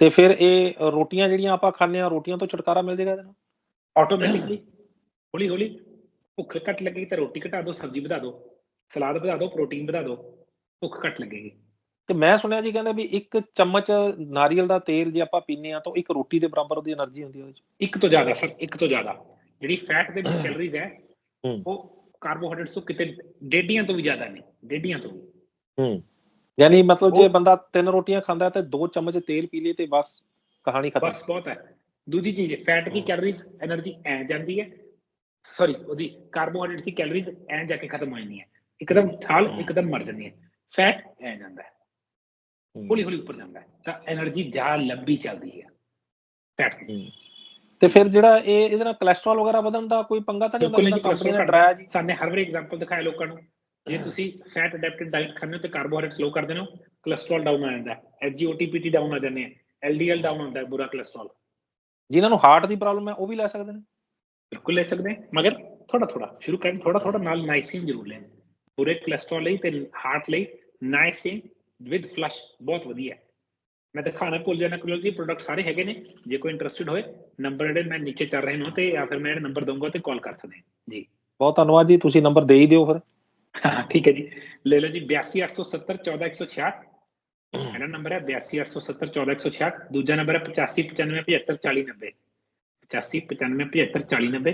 ਤੇ ਫਿਰ ਇਹ ਰੋਟੀਆਂ ਜਿਹੜੀਆਂ ਆਪਾਂ ਖਾਂਦੇ ਆ ਰੋਟੀਆਂ ਤੋਂ ਛੁਟਕਾਰਾ ਮਿਲ ਜਾਏਗਾ ਇਹਦੇ ਨਾਲ? ਆਟੋਮੈਟਿਕਲੀ ਹੌਲੀ ਹੌਲੀ ਭੁੱਖ ਘੱਟ ਲੱਗੇਗੀ ਤਾਂ ਰੋਟੀ ਘਟਾ ਦਿਓ ਸਬਜ਼ੀ ਵਧਾ ਦਿਓ ਸਲਾਦ ਵਧਾ ਦਿਓ ਪ੍ਰੋਟੀਨ ਵਧਾ ਦਿਓ ਭੁੱਖ ਘੱਟ ਲੱਗੇਗੀ। ਤੇ ਮੈਂ ਸੁਣਿਆ ਜੀ ਕਹਿੰਦੇ ਵੀ ਇੱਕ ਚਮਚ ਨਾਰੀਅਲ ਦਾ ਤੇਲ ਜੇ ਆਪਾਂ ਪੀਨੇ ਆ ਤਾਂ ਇੱਕ ਰੋਟੀ ਦੇ ਬਰਾਬਰ ਉਹਦੀ એનર્ਜੀ ਹੁੰਦੀ ਹੈ ਉਹਦੇ ਵਿੱਚ ਇੱਕ ਤੋਂ ਜ਼ਿਆਦਾ ਸਰ ਇੱਕ ਤੋਂ ਜ਼ਿਆਦਾ। ਜਿਹੜੀ ਫੈਟ ਦੇ ਵਿੱਚ ਕੈਲਰੀਜ਼ ਹੈ ਉਹ ਕਾਰਬੋਹਾਈਡਰੇਟਸ ਤੋਂ ਕਿਤੇ ਡੇਢੀਆਂ ਤੋਂ ਵੀ ਜ਼ਿਆਦਾ ਨੇ ਡੇਢੀਆਂ ਤੋਂ ਹੂੰ। ਯਾਨੀ ਮਤਲਬ ਜੇ ਬੰਦਾ ਤਿੰਨ ਰੋਟੀਆਂ ਖਾਂਦਾ ਤੇ ਦੋ ਚਮਚ ਤੇਲ ਪੀ ਲਏ ਤੇ ਬਸ ਕਹਾਣੀ ਖਤਮ। ਬਸ ਬਹੁਤ ਹੈ। ਦੂਜੀ ਚੀਜ਼ ਹੈ ਫੈਟ ਦੀ ਕੈਲਰੀਜ਼ એનર્ਜੀ ਐ ਜਾਂਦੀ ਹੈ। ਸੌਰੀ ਉਹਦੀ ਕਾਰਬੋਹਾਈਡਰੇਟ ਦੀ ਕੈਲਰੀਜ਼ ਐ ਜਾ ਕੇ ਖਤਮ ਹੋ ਜਾਂਦੀ ਹੈ। ਇੱਕਦਮ ਥਾਲ ਇੱਕਦਮ ਮਰ ਜਾਂਦੀਆਂ ਫੈਟ ਐ ਜਾਂਦਾ ਹੈ। ਹੌਲੀ ਹੌਲੀ ਉੱਪਰ ਜਾਂਦਾ ਹੈ। ਤਾਂ એનર્ਜੀ ਜਾ ਲੰਬੀ ਚੱਲਦੀ ਹੈ। ਫੈਟ ਦੀ। ਤੇ ਫਿਰ ਜਿਹੜਾ ਇਹ ਇਹਦੇ ਨਾਲ ਕੋਲੇਸਟ੍ਰੋਲ ਵਗੈਰਾ ਵਧਣ ਦਾ ਕੋਈ ਪੰਗਾ ਤਾਂ ਨਹੀਂ ਹੁੰਦਾ? ਕੰਪਨੀ ਨੇ ਡਰਾਇਆ ਜੀ? ਸਾਨੇ ਹਰ ਵਾਰ ਐਗਜ਼ਾਮਪਲ ਦਿਖਾਇਆ ਲੋਕਾਂ ਨੂੰ। ਜੇ ਤੁਸੀਂ ਫੈਟ ਅਡੈਪਟਡ ਡਾਈਟ ਖਾਂਦੇ ਹੋ ਤੇ ਕਾਰਬੋਹਾਈਡਰੇਟ ਸਲੋ ਕਰਦੇ ਹੋ ਕੋਲੇਸਟ੍ਰੋਲ ਡਾਊਨ ਆ ਜਾਂਦਾ। ਐਸਜੀਓਟੀਪੀਟੀ ਡਾਊਨ ਆ ਜਾਂਦੇ ਆ। ਐਲਡੀਐਲ ਡਾਊਨ ਹੁੰਦਾ ਹੈ ਬੁਰਾ ਕੋਲੇਸਟ੍ਰੋਲ ਜਿਨ੍ਹਾਂ ਨੂੰ ਹਾਰਟ ਦੀ ਪ੍ਰੋਬਲਮ ਹੈ ਉਹ ਵੀ ਲੈ ਸਕਦੇ ਨੇ? ਬਿਲਕੁਲ ਲੈ ਸਕਦੇ ਮਗਰ ਥੋੜਾ ਥੋੜਾ ਸ਼ੁਰੂ ਕਰਨ ਥੋੜਾ ਥੋੜਾ ਨਾਲ ਨਾਈਸਿਨ ਜ਼ਰੂਰ ਲੈਣ। ਪੂਰੇ ਕੋਲੇਸਟ੍ਰੋਲ ਲਈ ਤੇ ਹਾਰਟ ਲਈ ਨਾਈਸਿਨ ਵਿਦ ਫਲਸ਼ ਬਹੁਤ ਵਧੀਆ ਮੈਂ ਦਿਖਾਣਾ ਭੁੱਲ ਜਾਣਾ ਕੋਲ ਜੀ ਪ੍ਰੋਡਕਟ ਸਾਰੇ ਹੈਗੇ ਨੇ। ਜੇ ਕੋਈ ਇੰਟਰਸਟਿਡ ਹੋਏ ਨੰਬਰ ਜਿਹੜੇ ਮੈਂ ਨੀਚੇ ਚੱਲ ਰਹੇ ਨੇ ਤੇ ਜਾਂ ਫਿਰ ਮੈਂ ਨੰਬਰ ਦਊਂਗਾ ਤੇ ਕਾਲ ਕਰ ਸਕਦੇ ਜੀ। ਬਹੁਤ ਧੰਨਵਾਦ ਜੀ ਤੁਸੀਂ ਨੰਬਰ ਦੇ ਹੀ ਦਿਓ ਫਿਰ। हाँ ठीक है जी। ले लो जी, बयासी अठ सौ सत्तर, चौदह एक सौ छियाठ पहला नंबर है बयासी अठ सौ सत्तर, चौदह एक सौ छियाठ दूजा नंबर है पचासी पचानवे, पचहत्तर चाली नब्बे पचासी पचानवे, पचहत्तर चाली नब्बे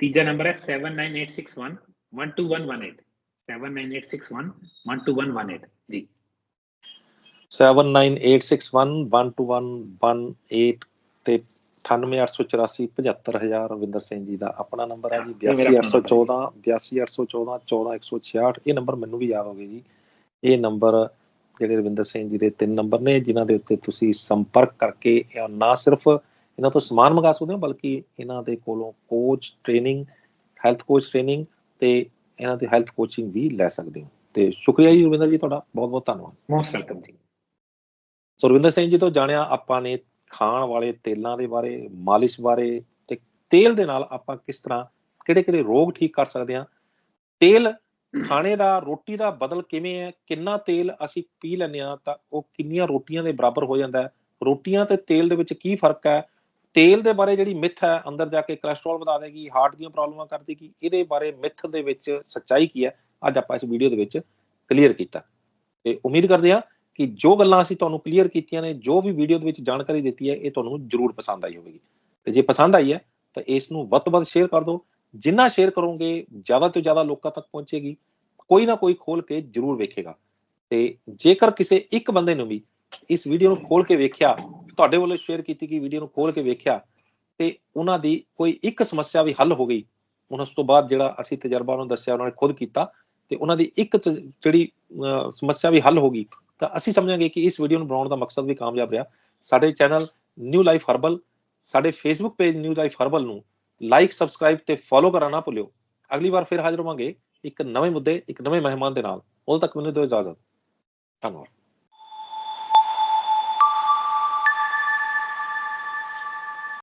तीजा नंबर है seven nine eight six one one two one one eight. Seven nine eight six one one two one one eight. जी। Seven nine eight six one one two one one eight 9884 75000 Ravinder Singh ji ਦਾ ਆਪਣਾ number ਹੈ ਜੀ 82814 82814 14166 ਇਹ number ਮੈਨੂੰ ਵੀ ਯਾਦ ਹੋਵੇ ਜੀ। ਇਹ number ਜਿਹੜੇ ਰਵਿੰਦਰ ਸਿੰਘ ਜੀ ਦੇ ਤਿੰਨ ਨੰਬਰ ਨੇ ਜਿਨ੍ਹਾਂ ਦੇ ਉੱਤੇ ਤੁਸੀਂ ਸੰਪਰਕ ਕਰਕੇ ਨਾ ਸਿਰਫ ਇਹਨਾਂ ਤੋਂ ਸਮਾਨ ਮੰਗਾ ਸਕਦੇ ਹੋ ਬਲਕਿ ਇਹਨਾਂ ਦੇ ਕੋਲੋਂ coach training health coach training ਤੇ ਇਹਨਾਂ ਦੀ ਹੈਲਥ ਕੋਚਿੰਗ ਵੀ ਲੈ ਸਕਦੇ ਹੋ। ਤੇ ਸ਼ੁਕਰੀਆ ਜੀ ਰਵਿੰਦਰ ਜੀ ਤੁਹਾਡਾ ਬਹੁਤ ਬਹੁਤ ਧੰਨਵਾਦ। ਮੋਸਟ ਵੈਲਕਮ ਜੀ। ਸੋ ਰਵਿੰਦਰ ਸਿੰਘ ਜੀ ਤੋਂ ਜਾਣਿਆ ਆਪਾਂ ਨੇ ਖਾਣ ਵਾਲੇ ਤੇਲਾਂ ਦੇ ਬਾਰੇ, ਮਾਲਿਸ਼ ਬਾਰੇ ਤੇ ਤੇਲ ਦੇ ਨਾਲ ਆਪਾਂ ਕਿਸ ਤਰ੍ਹਾਂ ਕਿਹੜੇ ਕਿਹੜੇ ਰੋਗ ਠੀਕ ਕਰ ਸਕਦੇ ਹਾਂ? ਤੇਲ ਖਾਣੇ ਦਾ, ਰੋਟੀ ਦਾ ਬਦਲ ਕਿਵੇਂ ਹੈ? ਕਿੰਨਾ ਤੇਲ ਅਸੀਂ ਪੀ ਲੈਂਦੇ ਹਾਂ ਤਾਂ ਉਹ ਕਿੰਨੀਆਂ ਰੋਟੀਆਂ ਦੇ ਬਰਾਬਰ ਹੋ ਜਾਂਦਾ ਹੈ? ਰੋਟੀਆਂ ਤੇ ਤੇਲ ਦੇ ਵਿੱਚ ਕੀ ਫ਼ਰਕ ਹੈ? ਤੇਲ ਦੇ ਬਾਰੇ ਜਿਹੜੀ ਮਿੱਥ ਹੈ, ਅੰਦਰ ਜਾ ਕੇ ਕੋਲੇਸਟ੍ਰੋਲ ਵਧਾ ਦੇਗੀ ਹਾਰਟ ਦੀਆਂ ਪ੍ਰੋਬਲਮਾਂ ਕਰ ਦੇਗੀ, ਇਹਦੇ ਬਾਰੇ ਮਿੱਥ ਦੇ ਵਿੱਚ ਸੱਚਾਈ ਕੀ ਹੈ? ਅੱਜ ਆਪਾਂ ਇਸ ਵੀਡੀਓ ਦੇ ਵਿੱਚ ਕਲੀਅਰ ਕੀਤਾ। ਤੇ ਉਮੀਦ ਕਰਦੇ ਹਾਂ ਕਿ ਜੋ ਗੱਲਾਂ ਅਸੀਂ ਤੁਹਾਨੂੰ ਕਲੀਅਰ ਕੀਤੀਆਂ ਨੇ ਜੋ ਵੀ ਵੀਡੀਓ ਦੇ ਵਿੱਚ ਜਾਣਕਾਰੀ ਦਿੱਤੀ ਹੈ ਇਹ ਤੁਹਾਨੂੰ ਜ਼ਰੂਰ ਪਸੰਦ ਆਈ ਹੋਵੇਗੀ। ਤੇ ਜੇ ਪਸੰਦ ਆਈ ਹੈ ਤਾਂ ਇਸ ਨੂੰ ਵੱਧ ਤੋਂ ਵੱਧ ਸ਼ੇਅਰ ਕਰ ਦਿਓ। ਜਿੰਨਾ ਸ਼ੇਅਰ ਕਰੋਗੇ ਜ਼ਿਆਦਾ ਤੋਂ ਜ਼ਿਆਦਾ ਲੋਕਾਂ ਤੱਕ ਪਹੁੰਚੇਗੀ। ਕੋਈ ਨਾ ਕੋਈ ਖੋਲ ਕੇ ਜ਼ਰੂਰ ਵੇਖੇਗਾ। ਤੇ ਜੇਕਰ ਕਿਸੇ ਇੱਕ ਬੰਦੇ ਨੂੰ ਵੀ ਇਸ ਵੀਡੀਓ ਨੂੰ ਖੋਲ ਕੇ ਵੇਖਿਆ ਤੁਹਾਡੇ ਵੱਲੋਂ ਸ਼ੇਅਰ ਕੀਤੀ ਗਈ ਵੀਡੀਓ ਨੂੰ ਖੋਲ ਕੇ ਵੇਖਿਆ ਤੇ ਉਹਨਾਂ ਦੀ ਕੋਈ ਇੱਕ ਸਮੱਸਿਆ ਵੀ ਹੱਲ ਹੋ ਗਈ ਹੁਣ ਉਸ ਤੋਂ ਬਾਅਦ ਜਿਹੜਾ ਅਸੀਂ ਤਜਰਬਾ ਉਹਨਾਂ ਦੱਸਿਆ ਉਹਨਾਂ ਨੇ ਖੁਦ ਕੀਤਾ ਤੇ ਉਹਨਾਂ ਦੀ ਇੱਕ ਜਿਹੜੀ ਅਹ, ਸਮੱਸਿਆ ਵੀ ਹੱਲ ਹੋ ਗਈ ਤਾਂ ਅਸੀਂ ਸਮਝਾਂਗੇ ਕਿ ਇਸ ਵੀਡੀਓ ਨੂੰ ਬਣਾਉਣ ਦਾ ਮਕਸਦ ਵੀ ਕਾਮਯਾਬ ਰਿਹਾ। ਸਾਡੇ ਚੈਨਲ ਨਿਊ ਲਾਈਫ ਹਰਬਲ ਸਾਡੇ Facebook page New Life Herbal ਨੂੰ ਲਾਈਕ ਸਬਸਕ੍ਰਾਈਬ ਤੇ ਫੋਲੋ ਕਰਨਾ ਨਾ ਭੁੱਲਿਓ। ਅਗਲੀ ਵਾਰ ਫਿਰ ਹਾਜ਼ਰ ਹੋਵਾਂਗੇ ਇੱਕ ਨਵੇਂ ਮੁੱਦੇ, ਇੱਕ ਨਵੇਂ ਮਹਿਮਾਨ ਦੇ ਨਾਲ। ਉਦੋਂ ਤੱਕ ਮੈਨੂੰ ਦਿਓ ਇਜਾਜ਼ਤ। ਧੰਨਵਾਦ।